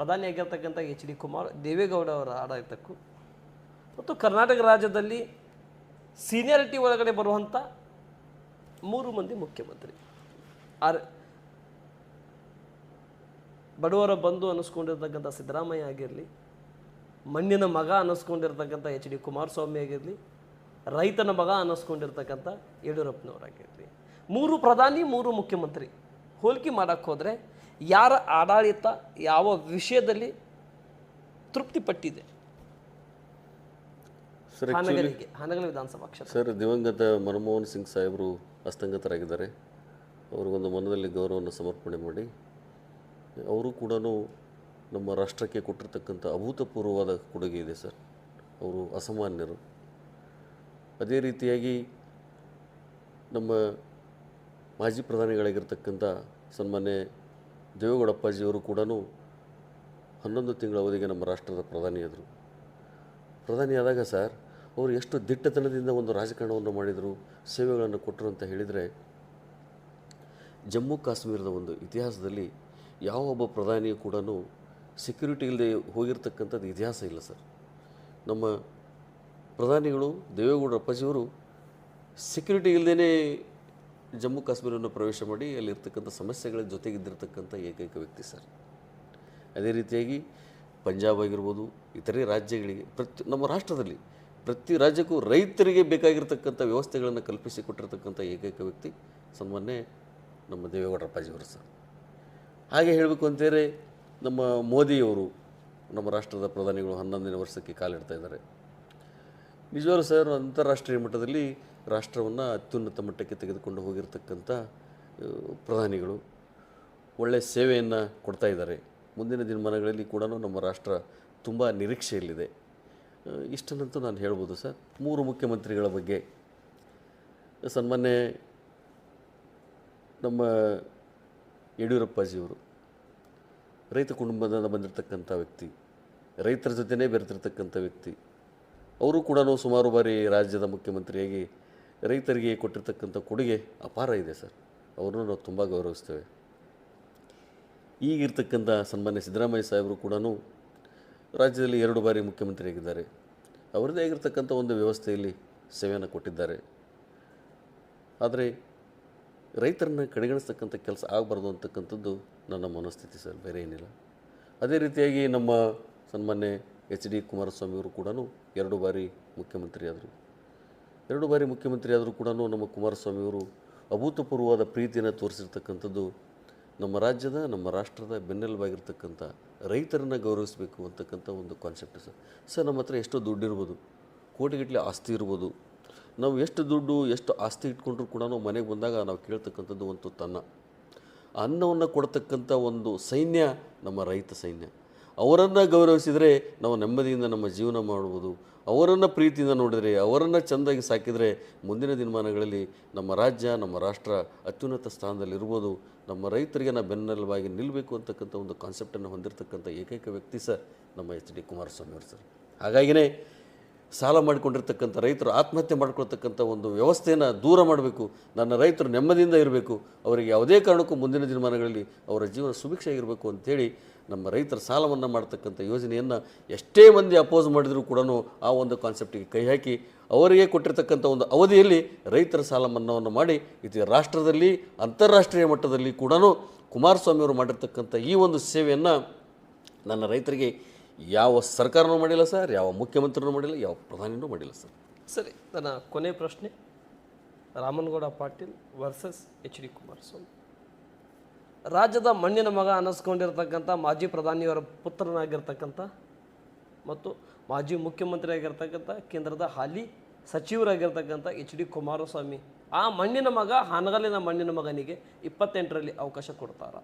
S2: ಪ್ರಧಾನಿಯಾಗಿರ್ತಕ್ಕಂಥ ಎಚ್ ಡಿ ಕುಮಾರ್ ದೇವೇಗೌಡ ಅವರ ಆಡಳಿತಕ್ಕೂ ಮತ್ತು ಕರ್ನಾಟಕ ರಾಜ್ಯದಲ್ಲಿ ಸೀನಿಯಾರಿಟಿ ಒಳಗಡೆ ಬರುವಂಥ ಮೂರು ಮಂದಿ ಮುಖ್ಯಮಂತ್ರಿ. ಆರ್ ಬಡವರ ಬಂಧು ಅನ್ನಿಸ್ಕೊಂಡಿರ್ತಕ್ಕಂಥ ಸಿದ್ದರಾಮಯ್ಯ ಆಗಿರಲಿ, ಮಣ್ಣಿನ ಮಗ ಅನ್ನಿಸ್ಕೊಂಡಿರ್ತಕ್ಕಂಥ ಎಚ್ ಡಿ ಕುಮಾರಸ್ವಾಮಿ ಆಗಿರಲಿ, ರೈತನ ಮಗ ಅನ್ನಿಸ್ಕೊಂಡಿರ್ತಕ್ಕಂಥ ಯಡಿಯೂರಪ್ಪನವರಾಗಿರಲಿ. ಮೂರು ಪ್ರಧಾನಿ, ಮೂರು ಮುಖ್ಯಮಂತ್ರಿ ಹೋಲಿಕೆ ಮಾಡೋಕ್ಕೆ ಹೋದರೆ ಯಾರ ಆಡಳಿತ ಯಾವ ವಿಷಯದಲ್ಲಿ ಹಾನಗಲಿಗೆ ಹಾನಗಲ್ ವಿಧಾನಸಭಾ ಕ್ಷೇತ್ರ.
S1: ಸರ್ ದಿವಂಗತ ಮನಮೋಹನ್ ಸಿಂಗ್ ಸಾಹೇಬರು ಅಸ್ತಂಗತರಾಗಿದ್ದಾರೆ. ಅವ್ರಿಗೊಂದು ಮನದಲ್ಲಿ ಗೌರವವನ್ನು ಸಮರ್ಪಣೆ ಮಾಡಿ ಅವರು ಕೂಡ ನಮ್ಮ ರಾಷ್ಟ್ರಕ್ಕೆ ಕೊಟ್ಟಿರ್ತಕ್ಕಂಥ ಅಭೂತಪೂರ್ವವಾದ ಕೊಡುಗೆ ಇದೆ ಸರ್ ಅವರು ಅಸಾಮಾನ್ಯರು. ಅದೇ ರೀತಿಯಾಗಿ ನಮ್ಮ ಮಾಜಿ ಪ್ರಧಾನಿಗಳಾಗಿರ್ತಕ್ಕಂಥ ಸನ್ಮಾನ್ಯ ದೇವೇಗೌಡಪ್ಪಾಜಿಯವರು ಕೂಡ ಹನ್ನೊಂದು ತಿಂಗಳ ಅವಧಿಗೆ ನಮ್ಮ ರಾಷ್ಟ್ರದ ಪ್ರಧಾನಿಯಾದರು ಪ್ರಧಾನಿಯಾದಾಗ ಸರ್, ಅವರು ಎಷ್ಟು ದಿಟ್ಟತನದಿಂದ ಒಂದು ರಾಜಕಾರಣವನ್ನು ಮಾಡಿದರು, ಸೇವೆಗಳನ್ನು ಕೊಟ್ಟರು ಅಂತ ಹೇಳಿದರೆ, ಜಮ್ಮು ಕಾಶ್ಮೀರದ ಒಂದು ಇತಿಹಾಸದಲ್ಲಿ ಯಾವ ಒಬ್ಬ ಪ್ರಧಾನಿಯು ಕೂಡ ಸೆಕ್ಯೂರಿಟಿ ಇಲ್ಲದೆ ಹೋಗಿರ್ತಕ್ಕಂಥದ್ದು ಇತಿಹಾಸ ಇಲ್ಲ ಸರ್. ನಮ್ಮ ಪ್ರಧಾನಿಗಳು ದೇವೇಗೌಡ ಅಪ್ಪಾಜಿಯವರು ಸೆಕ್ಯೂರಿಟಿ ಇಲ್ಲದೇ ಜಮ್ಮು ಕಾಶ್ಮೀರವನ್ನು ಪ್ರವೇಶ ಮಾಡಿ ಅಲ್ಲಿರ್ತಕ್ಕಂಥ ಸಮಸ್ಯೆಗಳ ಜೊತೆಗಿದ್ದಿರ್ತಕ್ಕಂಥ ಏಕೈಕ ವ್ಯಕ್ತಿ ಸರ್. ಅದೇ ರೀತಿಯಾಗಿ ಪಂಜಾಬ್ ಆಗಿರ್ಬೋದು, ಇತರೆ ರಾಜ್ಯಗಳಿಗೆ, ಪ್ರತಿ, ನಮ್ಮ ರಾಷ್ಟ್ರದಲ್ಲಿ ಪ್ರತಿ ರಾಜ್ಯಕ್ಕೂ ರೈತರಿಗೆ ಬೇಕಾಗಿರ್ತಕ್ಕಂಥ ವ್ಯವಸ್ಥೆಗಳನ್ನು ಕಲ್ಪಿಸಿ ಕೊಟ್ಟಿರ್ತಕ್ಕಂಥ ಏಕೈಕ ವ್ಯಕ್ತಿ ಸನ್ಮಾನ್ಯ ನಮ್ಮ ದೇವೇಗೌಡರಪ್ಪಾಜಿಯವರು ಸರ್. ಹಾಗೆ ಹೇಳಬೇಕು ಅಂತೇಳಿ ನಮ್ಮ ಮೋದಿಯವರು, ನಮ್ಮ ರಾಷ್ಟ್ರದ ಪ್ರಧಾನಿಗಳು ಹನ್ನೊಂದನೇ ವರ್ಷಕ್ಕೆ ಕಾಲಿಡ್ತಾ ಇದ್ದಾರೆ. ನಿಜವಾಗ್ಲೂ ಸರ್, ಅಂತಾರಾಷ್ಟ್ರೀಯ ಮಟ್ಟದಲ್ಲಿ ರಾಷ್ಟ್ರವನ್ನು ಅತ್ಯುನ್ನತ ಮಟ್ಟಕ್ಕೆ ತೆಗೆದುಕೊಂಡು ಹೋಗಿರ್ತಕ್ಕಂಥ ಪ್ರಧಾನಿಗಳು ಒಳ್ಳೆಯ ಸೇವೆಯನ್ನು ಕೊಡ್ತಾ ಇದ್ದಾರೆ. ಮುಂದಿನ ದಿನಮಾನಗಳಲ್ಲಿ ಕೂಡ ನಮ್ಮ ರಾಷ್ಟ್ರ ತುಂಬ ನಿರೀಕ್ಷೆಯಲ್ಲಿದೆ. ಇಷ್ಟನ್ನಂತೂ ನಾನು ಹೇಳ್ಬೋದು ಸರ್. ಮೂರು ಮುಖ್ಯಮಂತ್ರಿಗಳ ಬಗ್ಗೆ. ಸನ್ಮಾನ್ಯ ನಮ್ಮ ಯಡಿಯೂರಪ್ಪಾಜಿಯವರು, ರೈತ ಕುಟುಂಬದಿಂದ ಬಂದಿರತಕ್ಕಂಥ ವ್ಯಕ್ತಿ, ರೈತರ ಜೊತೆನೇ ಬೆರೆತಿರ್ತಕ್ಕಂಥ ವ್ಯಕ್ತಿ, ಅವರು ಕೂಡ ಸುಮಾರು ಬಾರಿ ರಾಜ್ಯದ ಮುಖ್ಯಮಂತ್ರಿಯಾಗಿ ರೈತರಿಗೆ ಕೊಟ್ಟಿರ್ತಕ್ಕಂಥ ಕೊಡುಗೆ ಅಪಾರ ಇದೆ ಸರ್. ಅವ್ರನ್ನೂ ನಾವು ತುಂಬ ಗೌರವಿಸ್ತೇವೆ. ಈಗಿರ್ತಕ್ಕಂಥ ಸನ್ಮಾನ್ಯ ಸಿದ್ದರಾಮಯ್ಯ ಸಾಹೇಬರು ಕೂಡ ರಾಜ್ಯದಲ್ಲಿ ಎರಡು ಬಾರಿ ಮುಖ್ಯಮಂತ್ರಿಯಾಗಿದ್ದಾರೆ. ಅವರದೇ ಆಗಿರ್ತಕ್ಕಂಥ ಒಂದು ವ್ಯವಸ್ಥೆಯಲ್ಲಿ ಸೇವೆಯನ್ನು ಕೊಟ್ಟಿದ್ದಾರೆ. ಆದರೆ ರೈತರನ್ನ ಕಡೆಗಣಿಸ್ತಕ್ಕಂಥ ಕೆಲಸ ಆಗಬಾರ್ದು ಅಂತಕ್ಕಂಥದ್ದು ನನ್ನ ಮನಸ್ಥಿತಿ ಸರ್, ಬೇರೆ ಏನಿಲ್ಲ. ಅದೇ ರೀತಿಯಾಗಿ ನಮ್ಮ ಸನ್ಮಾನ್ಯ ಎಚ್ ಡಿ ಕುಮಾರಸ್ವಾಮಿಯವರು ಕೂಡ ಎರಡು ಬಾರಿ ಮುಖ್ಯಮಂತ್ರಿ ಆದರು ಎರಡು ಬಾರಿ ಮುಖ್ಯಮಂತ್ರಿ ಆದರೂ ಕೂಡ ನಮ್ಮ ಕುಮಾರಸ್ವಾಮಿಯವರು ಅಭೂತಪೂರ್ವವಾದ ಪ್ರೀತಿಯನ್ನು ತೋರಿಸಿರ್ತಕ್ಕಂಥದ್ದು ನಮ್ಮ ರಾಜ್ಯದ, ನಮ್ಮ ರಾಷ್ಟ್ರದ ಬೆನ್ನೆಲುಬಾಗಿರ್ತಕ್ಕಂಥ ರೈತರನ್ನು ಗೌರವಿಸಬೇಕು ಅಂತಕ್ಕಂಥ ಒಂದು ಕಾನ್ಸೆಪ್ಟ್ ಸರ್. ಸರ್, ನಮ್ಮ ಹತ್ರ ಎಷ್ಟೋ ದುಡ್ಡಿರ್ಬೋದು ಕೋಟಿಗಟ್ಟಲೆ ಆಸ್ತಿ ಇರ್ಬೋದು. ನಾವು ಎಷ್ಟು ದುಡ್ಡು, ಎಷ್ಟು ಆಸ್ತಿ ಇಟ್ಕೊಂಡ್ರು ಕೂಡ ಮನೆಗೆ ಬಂದಾಗ ನಾವು ಕೇಳ್ತಕ್ಕಂಥದ್ದು ಒಂದು ತನ್ನ. ಅನ್ನವನ್ನು ಕೊಡ್ತಕ್ಕಂಥ ಒಂದು ಸೈನ್ಯ ನಮ್ಮ ರೈತ ಸೈನ್ಯ. ಅವರನ್ನು ಗೌರವಿಸಿದರೆ ನಾವು ನೆಮ್ಮದಿಯಿಂದ ನಮ್ಮ ಜೀವನ ಮಾಡ್ಬೋದು. ಅವರನ್ನು ಪ್ರೀತಿಯಿಂದ ನೋಡಿದರೆ, ಅವರನ್ನು ಚೆಂದಾಗಿ ಸಾಕಿದರೆ ಮುಂದಿನ ದಿನಮಾನಗಳಲ್ಲಿ ನಮ್ಮ ರಾಜ್ಯ, ನಮ್ಮ ರಾಷ್ಟ್ರ ಅತ್ಯುನ್ನತ ಸ್ಥಾನದಲ್ಲಿ ಇರ್ಬೋದು ನಮ್ಮ ರೈತರಿಗೆ ನಾವು ಬೆನ್ನೆಲುಬಾಗಿ ನಿಲ್ಲಬೇಕು ಅಂತಕ್ಕಂಥ ಒಂದು ಕಾನ್ಸೆಪ್ಟನ್ನು ಹೊಂದಿರತಕ್ಕಂಥ ಏಕೈಕ ವ್ಯಕ್ತಿ ಸರ್ ನಮ್ಮ ಎಚ್ ಡಿ ಕುಮಾರಸ್ವಾಮಿ ಅವರು ಸರ್. ಹಾಗಾಗಿನೇ ಸಾಲ ಮಾಡಿಕೊಂಡಿರ್ತಕ್ಕಂಥ ರೈತರು ಆತ್ಮಹತ್ಯೆ ಮಾಡ್ಕೊಳ್ತಕ್ಕಂಥ ಒಂದು ವ್ಯವಸ್ಥೆಯನ್ನು ದೂರ ಮಾಡಬೇಕು. ನನ್ನ ರೈತರು ನೆಮ್ಮದಿಯಿಂದ ಇರಬೇಕು. ಅವರಿಗೆ ಯಾವುದೇ ಕಾರಣಕ್ಕೂ ಮುಂದಿನ ದಿನಮಾನಗಳಲ್ಲಿ ಅವರ ಜೀವನ ಸುಭಿಕ್ಷೆಯಾಗಿರಬೇಕು ಅಂತೇಳಿ ನಮ್ಮ ರೈತರ ಸಾಲವನ್ನು ಮಾಡ್ತಕ್ಕಂಥ ಯೋಜನೆಯನ್ನು ಎಷ್ಟೇ ಮಂದಿ ಅಪೋಸ್ ಮಾಡಿದರೂ ಕೂಡ ಆ ಒಂದು ಕಾನ್ಸೆಪ್ಟಿಗೆ ಕೈ ಹಾಕಿ ಅವರಿಗೆ ಕೊಟ್ಟಿರ್ತಕ್ಕಂಥ ಒಂದು ಅವಧಿಯಲ್ಲಿ ರೈತರ ಸಾಲ ಮನ್ನಾವನ್ನು ಮಾಡಿ ಇದು ರಾಷ್ಟ್ರದಲ್ಲಿ, ಅಂತಾರಾಷ್ಟ್ರೀಯ ಮಟ್ಟದಲ್ಲಿ ಕೂಡ ಕುಮಾರಸ್ವಾಮಿ ಅವರು ಮಾಡಿರ್ತಕ್ಕಂಥ ಈ ಒಂದು ಸೇವೆಯನ್ನು ನನ್ನ ರೈತರಿಗೆ ಯಾವ ಸರ್ಕಾರನೂ ಮಾಡಿಲ್ಲ ಸರ್, ಯಾವ ಮುಖ್ಯಮಂತ್ರಿನೂ ಮಾಡಿಲ್ಲ, ಯಾವ ಪ್ರಧಾನಿನೂ ಮಾಡಿಲ್ಲ ಸರ್.
S2: ಸರಿ ನನ್ನ ಕೊನೆ ಪ್ರಶ್ನೆ. Ramanagouda Patil versus H D Kumaraswamy. ರಾಜ್ಯದ ಮಣ್ಣಿನ ಮಗ ಅನ್ನಿಸ್ಕೊಂಡಿರ್ತಕ್ಕಂಥ ಮಾಜಿ ಪ್ರಧಾನಿಯವರ ಪುತ್ರನಾಗಿರ್ತಕ್ಕಂಥ ಮತ್ತು ಮಾಜಿ ಮುಖ್ಯಮಂತ್ರಿಯಾಗಿರ್ತಕ್ಕಂಥ ಕೇಂದ್ರದ ಹಾಲಿ ಸಚಿವರಾಗಿರ್ತಕ್ಕಂಥ ಎಚ್ ಡಿ ಕುಮಾರಸ್ವಾಮಿ ಆ ಮಣ್ಣಿನ ಮಗ ಹಾನಗಲಿನ ಮಣ್ಣಿನ ಮಗನಿಗೆ ಇಪ್ಪತ್ತೆಂಟರಲ್ಲಿ ಅವಕಾಶ ಕೊಡ್ತಾರೆ.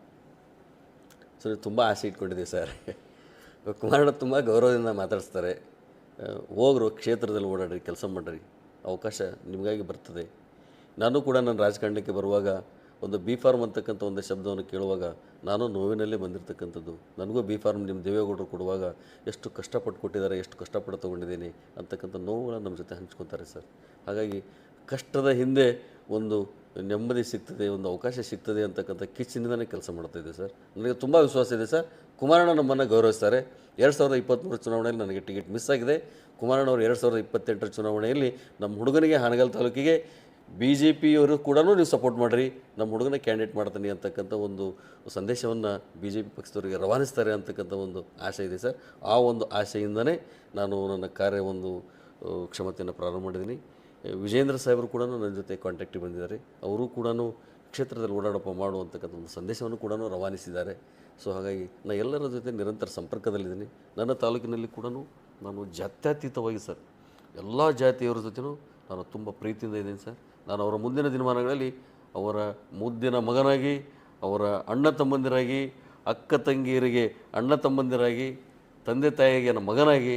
S1: ಸರ್ ತುಂಬ ಆಸೆ ಇಟ್ಕೊಂಡಿದ್ದೀವಿ ಸರ್. ಕುಮಾರಣ್ಣ ತುಂಬ ಗೌರವದಿಂದ ಮಾತಾಡಿಸ್ತಾರೆ. ಹೋಗ್ರು, ಕ್ಷೇತ್ರದಲ್ಲಿ ಓಡಾಡ್ರಿ, ಕೆಲಸ ಮಾಡಿರಿ, ಅವಕಾಶ ನಿಮಗಾಗಿ ಬರ್ತದೆ. ನಾನು ಕೂಡ ನನ್ನ ರಾಜಕಾರಣಕ್ಕೆ ಬರುವಾಗ ಒಂದು ಬಿ ಫಾರ್ಮ್ ಅಂತಕ್ಕಂಥ ಒಂದು ಶಬ್ದವನ್ನು ಕೇಳುವಾಗ ನಾನು ನೋವಿನಲ್ಲೇ ಬಂದಿರತಕ್ಕಂಥದ್ದು. ನನಗೂ ಬಿ ಫಾರ್ಮ್ ನಿಮ್ಮ ದೇವೇಗೌಡರು ಕೊಡುವಾಗ ಎಷ್ಟು ಕಷ್ಟಪಟ್ಟು ಕೊಟ್ಟಿದ್ದಾರೆ, ಎಷ್ಟು ಕಷ್ಟಪಟ್ಟು ತೊಗೊಂಡಿದ್ದೀನಿ ಅಂತಕ್ಕಂಥ ನೋವುಗಳನ್ನು ನಮ್ಮ ಜೊತೆ ಹಂಚ್ಕೊತಾರೆ ಸರ್. ಹಾಗಾಗಿ ಕಷ್ಟದ ಹಿಂದೆ ಒಂದು ನೆಮ್ಮದಿ ಸಿಗ್ತದೆ, ಒಂದು ಅವಕಾಶ ಸಿಗ್ತದೆ ಅಂತಕ್ಕಂಥ ಕಿಚ್ಚಿನಿಂದನೇ ಕೆಲಸ ಮಾಡ್ತಾ ಇದ್ದೆ ಸರ್. ನನಗೆ ತುಂಬ ವಿಶ್ವಾಸ ಇದೆ ಸರ್. ಕುಮಾರಣ್ಣ ನಮ್ಮನ್ನು ಗೌರವಿಸ್ತಾರೆ. ಎರಡು ಸಾವಿರದ ಇಪ್ಪತ್ತ್ಮೂರು ಚುನಾವಣೆಯಲ್ಲಿ ನನಗೆ ಟಿಕೆಟ್ ಮಿಸ್ ಆಗಿದೆ. ಕುಮಾರಣ್ಣ ಅವರು ಎರಡು ಸಾವಿರದ ಇಪ್ಪತ್ತೆಂಟರ ಚುನಾವಣೆಯಲ್ಲಿ ನಮ್ಮ ಹುಡುಗನಿಗೆ ಹಾನಗಲ್ ತಾಲೂಕಿಗೆ ಬಿ ಜೆ ಪಿಯವರು ಕೂಡ ನೀವು ಸಪೋರ್ಟ್ ಮಾಡಿರಿ, ನಮ್ಮ ಹುಡುಗನ ಕ್ಯಾಂಡಿಡೇಟ್ ಮಾಡ್ತೀನಿ ಅಂತಕ್ಕಂಥ ಒಂದು ಸಂದೇಶವನ್ನು ಬಿ ಜೆ ಪಿ ಪಕ್ಷದವರಿಗೆ ರವಾನಿಸ್ತಾರೆ ಅಂತಕ್ಕಂಥ ಒಂದು ಆಶೆ ಇದೆ ಸರ್. ಆ ಒಂದು ಆಶೆಯಿಂದನೇ ನಾನು ನನ್ನ ಕಾರ್ಯ ಒಂದು ಕ್ಷಮತೆಯನ್ನು ಪ್ರಾರಂಭ ಮಾಡಿದ್ದೀನಿ. ವಿಜೇಂದ್ರ ಸಾಹೇಬರು ಕೂಡ ನನ್ನ ಜೊತೆ ಕಾಂಟ್ಯಾಕ್ಟಿಗೆ ಬಂದಿದ್ದಾರೆ. ಅವರು ಕೂಡ ಕ್ಷೇತ್ರದಲ್ಲಿ ಓಡಾಡಪ್ಪ ಮಾಡು ಅಂತಕ್ಕಂಥ ಒಂದು ಸಂದೇಶವನ್ನು ಕೂಡ ರವಾನಿಸಿದ್ದಾರೆ. ಸೊ ಹಾಗಾಗಿ ನಾನು ಎಲ್ಲರ ಜೊತೆ ನಿರಂತರ ಸಂಪರ್ಕದಲ್ಲಿದ್ದೀನಿ. ನನ್ನ ತಾಲೂಕಿನಲ್ಲಿ ಕೂಡ ನಾನು ಜಾತ್ಯತೀತವಾಗಿ ಸರ್, ಎಲ್ಲ ಜಾತಿಯವರ ಜೊತೆನೂ ನಾನು ತುಂಬ ಪ್ರೀತಿಯಿಂದ ಇದ್ದೀನಿ ಸರ್. ನಾನು ಅವರ ಮುಂದಿನ ದಿನಮಾನಗಳಲ್ಲಿ ಅವರ ಮುದ್ದಿನ ಮಗನಾಗಿ, ಅವರ ಅಣ್ಣ ತಮ್ಮಂದಿರಾಗಿ, ಅಕ್ಕ ತಂಗಿಯರಿಗೆ, ಅಣ್ಣ ತಮ್ಮಂದಿರಾಗಿ, ತಂದೆ ತಾಯಿಗೆ, ನನ್ನ ಮಗನಾಗಿ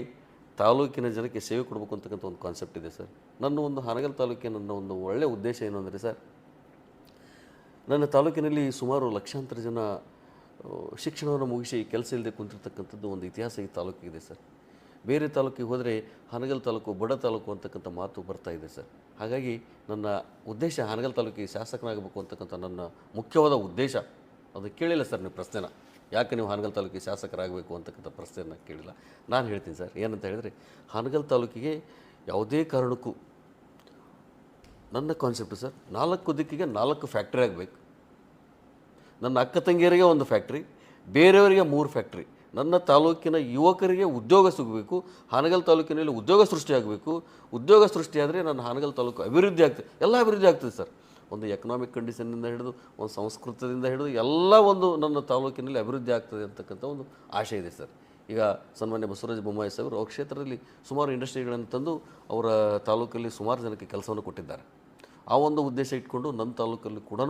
S1: ತಾಲೂಕಿನ ಜನಕ್ಕೆ ಸೇವೆ ಕೊಡಬೇಕು ಅಂತಕ್ಕಂಥ ಒಂದು ಕಾನ್ಸೆಪ್ಟ್ ಇದೆ ಸರ್. ನನ್ನ ಒಂದು ಹಾನಗಲ್ ತಾಲೂಕಿನ ನನ್ನ ಒಂದು ಒಳ್ಳೆಯ ಉದ್ದೇಶ ಏನು ಅಂದರೆ ಸರ್, ನನ್ನ ತಾಲೂಕಿನಲ್ಲಿ ಸುಮಾರು ಲಕ್ಷಾಂತರ ಜನ ಶಿಕ್ಷಣವನ್ನು ಮುಗಿಸಿ ಕೆಲಸ ಇಲ್ಲದೆ ಕುಂತಿರ್ತಕ್ಕಂಥದ್ದು ಒಂದು ಇತಿಹಾಸ ಈ ತಾಲೂಕಿಗಿದೆ ಸರ್. ಬೇರೆ ತಾಲೂಕಿಗೆ ಹೋದರೆ ಹಾನಗಲ್ ತಾಲೂಕು, ಬಡ ತಾಲೂಕು ಅಂತಕ್ಕಂಥ ಮಾತು ಬರ್ತಾ ಇದೆ ಸರ್. ಹಾಗಾಗಿ ನನ್ನ ಉದ್ದೇಶ ಹಾನಗಲ್ ತಾಲೂಕಿಗೆ ಶಾಸಕನಾಗಬೇಕು ಅಂತಕ್ಕಂಥ ನನ್ನ ಮುಖ್ಯವಾದ ಉದ್ದೇಶ, ಅದು ಕೇಳಿಲ್ಲ ಸರ್ ನೀವು ಪ್ರಶ್ನೆನ. ಯಾಕೆ ನೀವು ಹಾನಗಲ್ ತಾಲೂಕಿಗೆ ಶಾಸಕರಾಗಬೇಕು ಅಂತಕ್ಕಂಥ ಪ್ರಶ್ನೆಯನ್ನು ಕೇಳಿಲ್ಲ. ನಾನು ಹೇಳ್ತೀನಿ ಸರ್, ಏನಂತ ಹೇಳಿದರೆ ಹಾನಗಲ್ ತಾಲೂಕಿಗೆ ಯಾವುದೇ ಕಾರಣಕ್ಕೂ, ನನ್ನ ಕಾನ್ಸೆಪ್ಟ್ ಸರ್, ನಾಲ್ಕು ದಿಕ್ಕಿಗೆ ನಾಲ್ಕು ಫ್ಯಾಕ್ಟ್ರಿ ಆಗಬೇಕು. ನನ್ನ ಅಕ್ಕ ತಂಗಿಯರಿಗೆ ಒಂದು ಫ್ಯಾಕ್ಟ್ರಿ ಬೇರೆಯವರಿಗೆ ಮೂರು ಫ್ಯಾಕ್ಟ್ರಿ ನನ್ನ ತಾಲೂಕಿನ ಯುವಕರಿಗೆ ಉದ್ಯೋಗ ಸಿಗಬೇಕು, ಹಾನಗಲ್ ತಾಲೂಕಿನಲ್ಲಿ ಉದ್ಯೋಗ ಸೃಷ್ಟಿಯಾಗಬೇಕು ಉದ್ಯೋಗ ಸೃಷ್ಟಿಯಾದರೆ ನನ್ನ ಹಾನಗಲ್ ತಾಲೂಕು ಅಭಿವೃದ್ಧಿ ಆಗ್ತದೆ ಎಲ್ಲ ಅಭಿವೃದ್ಧಿ ಆಗ್ತದೆ ಸರ್. ಒಂದು ಎಕನಾಮಿಕ್ ಕಂಡೀಷನಿಂದ ಹಿಡಿದು, ಒಂದು ಸಂಸ್ಕೃತದಿಂದ ಹಿಡಿದು, ಎಲ್ಲ ಒಂದು ನನ್ನ ತಾಲೂಕಿನಲ್ಲಿ ಅಭಿವೃದ್ಧಿ ಆಗ್ತದೆ ಅಂತಕ್ಕಂಥ ಒಂದು ಆಶೆ ಇದೆ ಸರ್. ಈಗ ಸನ್ಮಾನ್ಯ ಬಸವರಾಜ ಬೊಮ್ಮಾಯಿ ಸಾಹೇಬರು ಅವ್ರ ಕ್ಷೇತ್ರದಲ್ಲಿ ಸುಮಾರು ಇಂಡಸ್ಟ್ರಿಗಳನ್ನು ತಂದು ಅವರ ತಾಲೂಕಲ್ಲಿ ಸುಮಾರು ಜನಕ್ಕೆ ಕೆಲಸವನ್ನು ಕೊಟ್ಟಿದ್ದಾರೆ. ಆ ಒಂದು ಉದ್ದೇಶ ಇಟ್ಕೊಂಡು ನನ್ನ ತಾಲೂಕಲ್ಲಿ ಕೂಡ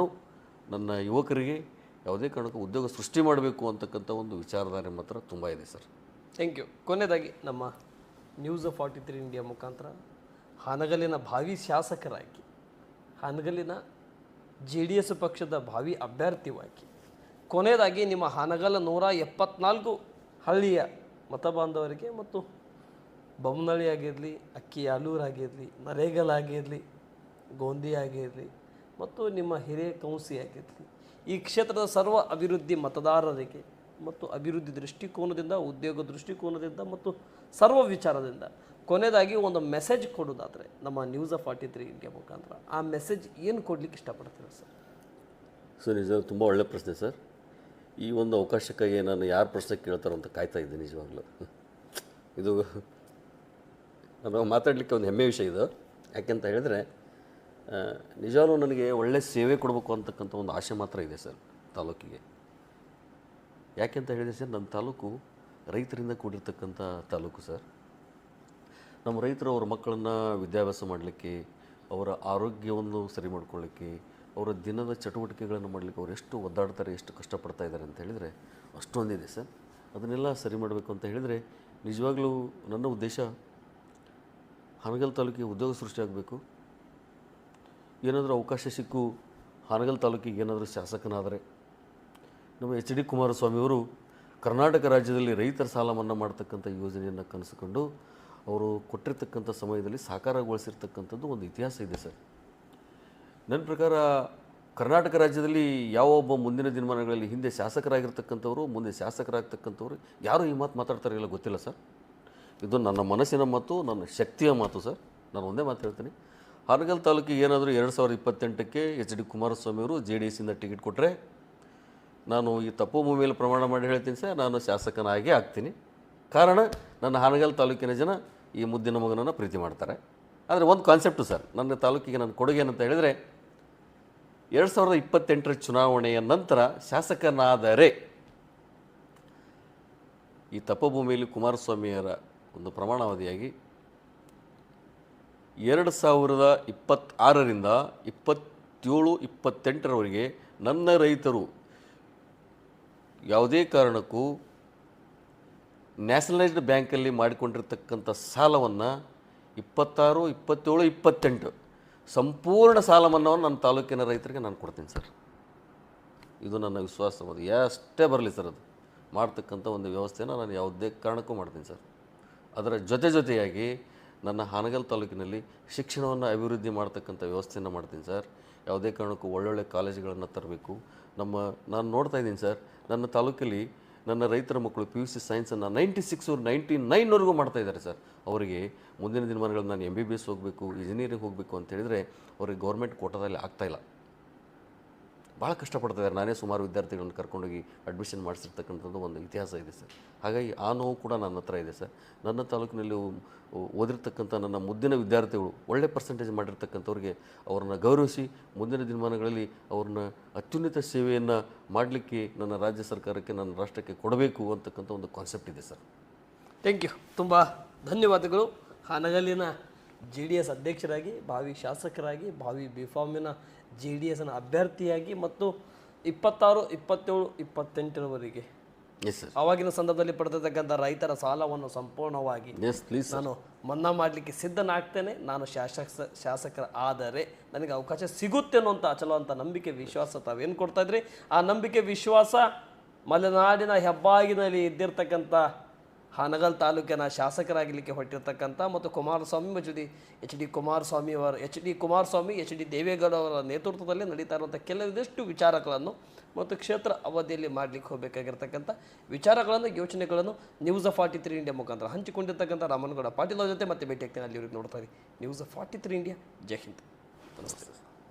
S1: ನನ್ನ ಯುವಕರಿಗೆ ಯಾವುದೇ ಕಾರಣಕ್ಕೂ ಉದ್ಯೋಗ ಸೃಷ್ಟಿ ಮಾಡಬೇಕು ಅಂತಕ್ಕಂಥ ಒಂದು ವಿಚಾರಧಾರೆ ಮಾತ್ರ ತುಂಬ ಇದೆ, ಸರ್.
S2: ಥ್ಯಾಂಕ್ ಯು ಕೊನೆಯದಾಗಿ ನಮ್ಮ ನ್ಯೂಸ್ ಫಾರ್ಟಿ ತ್ರೀ ಇಂಡಿಯಾ ಮುಖಾಂತರ ಹಾನಗಲಿನ ಭಾವಿ ಶಾಸಕರಾಗಿ ಹಾನಗಲಿನ ಜೆ ಡಿ ಎಸ್ ಪಕ್ಷದ ಭಾವಿ ಅಭ್ಯರ್ಥಿವಾಗಿ ಕೊನೆಯದಾಗಿ ನಿಮ್ಮ ಹಾನಗಲ ನೂರ ಎಪ್ಪತ್ನಾಲ್ಕು ಹಳ್ಳಿಯ ಮತಬಾಂಧವರಿಗೆ ಮತ್ತು ಬೊಮ್ಮನಳ್ಳಿ ಆಗಿರಲಿ, ಅಕ್ಕಿ ಆಲೂರಾಗಿರಲಿ ನರೇಗಲ್ ಆಗಿರಲಿ, ಗೋಂದಿ ಆಗಿರಲಿ ಮತ್ತು ನಿಮ್ಮ ಹಿರಿಯ ಕೌನ್ಸಿ ಆಗಿರಲಿ ಈ ಕ್ಷೇತ್ರದ ಸರ್ವ ಅಭಿವೃದ್ಧಿ ಮತದಾರರಿಗೆ ಮತ್ತು ಅಭಿವೃದ್ಧಿ ದೃಷ್ಟಿಕೋನದಿಂದ, ಉದ್ಯೋಗ ದೃಷ್ಟಿಕೋನದಿಂದ ಮತ್ತು ಸರ್ವ ವಿಚಾರದಿಂದ ಕೊನೆಯದಾಗಿ ಒಂದು ಮೆಸೇಜ್ ಕೊಡೋದಾದರೆ ನಮ್ಮ news of forty three India ಮುಖಾಂತರ. ಆ ಮೆಸೇಜ್ ಏನು ಕೊಡಲಿಕ್ಕೆ ಇಷ್ಟಪಡ್ತೀರಾ ಸರ್?
S1: ಸರ್, ನಿಜ, ತುಂಬ ಒಳ್ಳೆ ಪ್ರಶ್ನೆ ಸರ್. ಈ ಒಂದು ಅವಕಾಶಕ್ಕಾಗಿ ನಾನು ಯಾರು ಪ್ರಶ್ನೆ ಕೇಳ್ತಾರೋ ಅಂತ ಕಾಯ್ತಾ ಇದ್ದೆ ನಿಜವಾಗ್ಲೂ. ಇದು, ನಾನು ಮಾತಾಡಲಿಕ್ಕೆ ಒಂದು ಹೆಮ್ಮೆ ವಿಷಯ ಇದು. ಯಾಕೆಂತ ಹೇಳಿದರೆ ನಿಜವಾಗ್ಲೂ ನನಗೆ ಒಳ್ಳೆ ಸೇವೆ ಕೊಡಬೇಕು ಅಂತಕ್ಕಂಥ ಒಂದು ಆಸೆ ಮಾತ್ರ ಇದೆ ಸರ್ ತಾಲೂಕಿಗೆ. ಯಾಕೆಂತ ಹೇಳಿದೆ ಸರ್, ನಮ್ಮ ತಾಲೂಕು ರೈತರಿಂದ ಕೂಡಿರ್ತಕ್ಕಂಥ ತಾಲೂಕು ಸರ್. ನಮ್ಮ ರೈತರು ಅವ್ರ ಮಕ್ಕಳನ್ನು ವಿದ್ಯಾಭ್ಯಾಸ ಮಾಡಲಿಕ್ಕೆ, ಅವರ ಆರೋಗ್ಯವನ್ನು ಸರಿ ಮಾಡ್ಕೊಳ್ಳಿಕ್ಕೆ, ಅವರ ದಿನದ ಚಟುವಟಿಕೆಗಳನ್ನು ಮಾಡಲಿಕ್ಕೆ ಅವ್ರು ಎಷ್ಟು ಒದ್ದಾಡ್ತಾರೆ, ಎಷ್ಟು ಕಷ್ಟಪಡ್ತಾ ಇದ್ದಾರೆ ಅಂತ ಹೇಳಿದರೆ ಅಷ್ಟೊಂದಿದೆ ಸರ್. ಅದನ್ನೆಲ್ಲ ಸರಿ ಮಾಡಬೇಕು ಅಂತ ಹೇಳಿದರೆ ನಿಜವಾಗ್ಲೂ ನನ್ನ ಉದ್ದೇಶ, ಹಾನಗಲ್ ತಾಲೂಕಿಗೆ ಉದ್ಯೋಗ ಸೃಷ್ಟಿಯಾಗಬೇಕು ಏನಾದರೂ ಅವಕಾಶ ಸಿಕ್ಕು, ಹಾನಗಲ್ ತಾಲೂಕಿಗೆ ಏನಾದರೂ ಶಾಸಕನಾದರೆ. ನಮ್ಮ ಎಚ್ ಡಿ ಕುಮಾರಸ್ವಾಮಿಯವರು ಕರ್ನಾಟಕ ರಾಜ್ಯದಲ್ಲಿ ರೈತರ ಸಾಲ ಮನ್ನಾ ಮಾಡ್ತಕ್ಕಂಥ ಯೋಜನೆಯನ್ನು ಕನಸುಕೊಂಡು ಅವರು ಕೊಟ್ಟಿರ್ತಕ್ಕಂಥ ಸಮಯದಲ್ಲಿ ಸಾಕಾರಗೊಳಿಸಿರ್ತಕ್ಕಂಥದ್ದು ಒಂದು ಇತಿಹಾಸ ಇದೆ ಸರ್. ನನ್ನ ಪ್ರಕಾರ ಕರ್ನಾಟಕ ರಾಜ್ಯದಲ್ಲಿ ಯಾವ ಒಬ್ಬ ಮುಂದಿನ ದಿನಮಾನಗಳಲ್ಲಿ ಹಿಂದೆ ಶಾಸಕರಾಗಿರ್ತಕ್ಕಂಥವರು, ಮುಂದೆ ಶಾಸಕರಾಗ್ತಕ್ಕಂಥವ್ರು ಯಾರು ಈ ಮಾತು ಮಾತಾಡ್ತಾರೆ ಇಲ್ಲ ಗೊತ್ತಿಲ್ಲ ಸರ್. ಇದು ನನ್ನ ಮನಸ್ಸಿನ ಮಾತು, ನನ್ನ ಶಕ್ತಿಯ ಮಾತು ಸರ್. ನಾನು ಒಂದೇ ಮಾತು ಹೇಳ್ತೀನಿ. ಹಾನಗಲ್ ತಾಲೂಕಿಗೆ ಏನಾದರೂ ಎರಡು ಸಾವಿರದ ಇಪ್ಪತ್ತೆಂಟಕ್ಕೆ ಎಚ್ ಡಿ ಕುಮಾರಸ್ವಾಮಿ ಅವರು ಜೆ ಡಿ ಎಸ್ಸಿಂದ ಟಿಕೆಟ್ ಕೊಟ್ಟರೆ ನಾನು ಈ ತಪ್ಪು ಭೂಮಿಯಲ್ಲಿ ಪ್ರಮಾಣ ಮಾಡಿ ಹೇಳ್ತೀನಿ ಸರ್, ನಾನು ಶಾಸಕನಾಗೇ ಆಗ್ತೀನಿ. ಕಾರಣ, ನನ್ನ ಹಾನಗಲ್ ತಾಲೂಕಿನ ಜನ ಈ ಮುದ್ದಿನ ಮಗನನ್ನು ಪ್ರೀತಿ ಮಾಡ್ತಾರೆ. ಆದರೆ ಒಂದು ಕಾನ್ಸೆಪ್ಟು ಸರ್, ನನ್ನ ತಾಲೂಕಿಗೆ ನನ್ನ ಕೊಡುಗೆ ಏನಂತ ಹೇಳಿದರೆ, ಎರಡು ಸಾವಿರದ ಇಪ್ಪತ್ತೆಂಟರ ಚುನಾವಣೆಯ ನಂತರ ಶಾಸಕನಾದರೆ ಈ ತಪಭೂಮಿಯಲ್ಲಿ ಕುಮಾರಸ್ವಾಮಿಯರ ಒಂದು ಪ್ರಮಾಣಾವಧಿಯಾಗಿ ಎರಡು ಸಾವಿರದ ಇಪ್ಪತ್ತಾರರಿಂದ ಇಪ್ಪತ್ತೇಳು, ಇಪ್ಪತ್ತೆಂಟರವರೆಗೆ ನನ್ನ ರೈತರು ಯಾವುದೇ ಕಾರಣಕ್ಕೂ ನ್ಯಾಷನಲೈಸ್ಡ್ ಬ್ಯಾಂಕಲ್ಲಿ ಮಾಡಿಕೊಂಡಿರ್ತಕ್ಕಂಥ ಸಾಲವನ್ನು ಇಪ್ಪತ್ತಾರು, ಇಪ್ಪತ್ತೇಳು, ಇಪ್ಪತ್ತೆಂಟು ಸಂಪೂರ್ಣ ಸಾಲ ಮನ್ನಾವನ್ನು ನನ್ನ ತಾಲೂಕಿನ ರೈತರಿಗೆ ನಾನು ಕೊಡ್ತೀನಿ ಸರ್. ಇದು ನನ್ನ ವಿಶ್ವಾಸ ಅದು ಎಷ್ಟೇ ಬರಲಿ ಸರ್ ಅದು. ಮಾಡ್ತಕ್ಕಂಥ ಒಂದು ವ್ಯವಸ್ಥೆನ ನಾನು ಯಾವುದೇ ಕಾರಣಕ್ಕೂ ಮಾಡ್ತೀನಿ ಸರ್. ಅದರ ಜೊತೆ ಜೊತೆಯಾಗಿ ನನ್ನ ಹಾನಗಲ್ ತಾಲೂಕಿನಲ್ಲಿ ಶಿಕ್ಷಣವನ್ನು ಅಭಿವೃದ್ಧಿ ಮಾಡ್ತಕ್ಕಂಥ ವ್ಯವಸ್ಥೆಯನ್ನು ಮಾಡ್ತೀನಿ ಸರ್. ಯಾವುದೇ ಕಾರಣಕ್ಕೂ ಒಳ್ಳೊಳ್ಳೆ ಕಾಲೇಜುಗಳನ್ನು ತರಬೇಕು. ನಮ್ಮ, ನಾನು ನೋಡ್ತಾ ಇದ್ದೀನಿ ಸರ್, ನನ್ನ ತಾಲೂಕಲ್ಲಿ ನನ್ನ ರೈತರ ಮಕ್ಕಳು ಪಿ ಯು ಸಿ ಸೈನ್ಸನ್ನು ನೈಂಟಿ ಸಿಕ್ಸ್ ನೈಂಟಿ ನೈನ್ವರೆಗೂ ಮಾಡ್ತಾ ಇದ್ದಾರೆ ಸರ್. ಅವರಿಗೆ ಮುಂದಿನ ದಿನಮಾನಗಳಲ್ಲಿ ನಾನು ಎಂ ಬಿ ಬಿ ಎಸ್ ಹೋಗಬೇಕು ಇಂಜಿನಿಯರಿಂಗ್ ಹೋಗಬೇಕು ಅಂತ ಹೇಳಿದರೆ ಅವ್ರಿಗೆ ಗೌರ್ಮೆಂಟ್ ಕೋಟಾದಲ್ಲಿ ಆಗ್ತಾಯಿಲ್ಲ ಭಾಳ ಕಷ್ಟಪಡ್ತಿದ್ದಾರೆ. ನಾನೇ ಸುಮಾರು ವಿದ್ಯಾರ್ಥಿಗಳನ್ನು ಕರ್ಕೊಂಡೋಗಿ ಅಡ್ಮಿಷನ್ ಮಾಡಿಸಿರ್ತಕ್ಕಂಥದ್ದು ಒಂದು ಇತಿಹಾಸ ಇದೆ ಸರ್. ಹಾಗಾಗಿ ಆ ನೋವು ಕೂಡ ನನ್ನ ಹತ್ರ ಇದೆ ಸರ್. ನನ್ನ ತಾಲೂಕಿನಲ್ಲಿ ಓದಿರ್ತಕ್ಕಂಥ ನನ್ನ ಮುದ್ದಿನ ವಿದ್ಯಾರ್ಥಿಗಳು ಒಳ್ಳೆ ಪರ್ಸೆಂಟೇಜ್ ಮಾಡಿರ್ತಕ್ಕಂಥವ್ರಿಗೆ ಅವ್ರನ್ನ ಗೌರವಿಸಿ ಮುಂದಿನ ದಿನಮಾನಗಳಲ್ಲಿ ಅವ್ರನ್ನ ಅತ್ಯುನ್ನತ ಸೇವೆಯನ್ನು ಮಾಡಲಿಕ್ಕೆ ನನ್ನ ರಾಜ್ಯ ಸರ್ಕಾರಕ್ಕೆ, ನನ್ನ ರಾಷ್ಟ್ರಕ್ಕೆ ಕೊಡಬೇಕು ಅಂತಕ್ಕಂಥ ಒಂದು ಕಾನ್ಸೆಪ್ಟ್ ಇದೆ ಸರ್.
S2: ಥ್ಯಾಂಕ್ ಯು ತುಂಬ ಧನ್ಯವಾದಗಳು. ಹಾನಗಲ್ಲಿನ ಜೆ ಡಿ ಎಸ್ ಅಧ್ಯಕ್ಷರಾಗಿ, ಭಾವಿ ಶಾಸಕರಾಗಿ, ಭಾವಿ ಬಿಫಾಮಿನ ಜೆ ಡಿ ಎಸ್ನ ಅಭ್ಯರ್ಥಿಯಾಗಿ ಮತ್ತು ಇಪ್ಪತ್ತಾರು ಇಪ್ಪತ್ತೇಳು ಇಪ್ಪತ್ತೆಂಟರವರೆಗೆ. ಆವಾಗಿನ ಸಂದರ್ಭದಲ್ಲಿ ಪಡೆದಿರ್ತಕ್ಕಂಥ ರೈತರ ಸಾಲವನ್ನು ಸಂಪೂರ್ಣವಾಗಿ ನಾನು ಮನ್ನಾ ಮಾಡಲಿಕ್ಕೆ ಸಿದ್ಧನಾಗ್ತೇನೆ. ನಾನು ಶಾಸಕ ಶಾಸಕರ ಆದರೆ ನನಗೆ ಅವಕಾಶ ಸಿಗುತ್ತೆ ಅನ್ನೋಂಥ ಅಚಲವಂತ ನಂಬಿಕೆ ವಿಶ್ವಾಸ ತಾವೇನು ಕೊಡ್ತಾ ಇದ್ರಿ? ಆ ನಂಬಿಕೆ ವಿಶ್ವಾಸ ಮಲೆನಾಡಿನ ಹೆಬ್ಬಾಗಿನಲ್ಲಿ ಇದ್ದಿರ್ತಕ್ಕಂಥ ಹಾನಗಲ್ ತಾಲೂಕಿನ ಶಾಸಕರಾಗಲಿಕ್ಕೆ ಹೊರಟಿರ್ತಕ್ಕಂಥ ಮತ್ತು ಕುಮಾರಸ್ವಾಮಿ ಮತ್ತು ಡಿ ಎಚ್ ಡಿ ಕುಮಾರಸ್ವಾಮಿ ಅವರ, H D Kumaraswamy, H D Devegowda ಅವರ ನೇತೃತ್ವದಲ್ಲಿ ನಡೀತಾ ಇರುವಂಥ ಕೆಲವಿದಷ್ಟು ವಿಚಾರಗಳನ್ನು ಮತ್ತು ಕ್ಷೇತ್ರ ಅವಧಿಯಲ್ಲಿ ಮಾಡಲಿಕ್ಕೆ ಹೋಗಬೇಕಾಗಿರ್ತಕ್ಕಂಥ ವಿಚಾರಗಳನ್ನು, ಯೋಚನೆಗಳನ್ನು news of forty three India ಮುಖಾಂತರ ಹಂಚಿಕೊಂಡಿರ್ತಕ್ಕಂಥ ರಾಮನಗೌಡ ಪಾಟೀಲ್ ಅವರ ಜೊತೆ ಮತ್ತೆ ಭೇಟಿ ಆಗ್ತೀನಿ. ಅಲ್ಲಿ ನೋಡ್ತಾರೆ news of forty three India ಜೈ ಹಿಂದ್. ನಮಸ್ತೆ.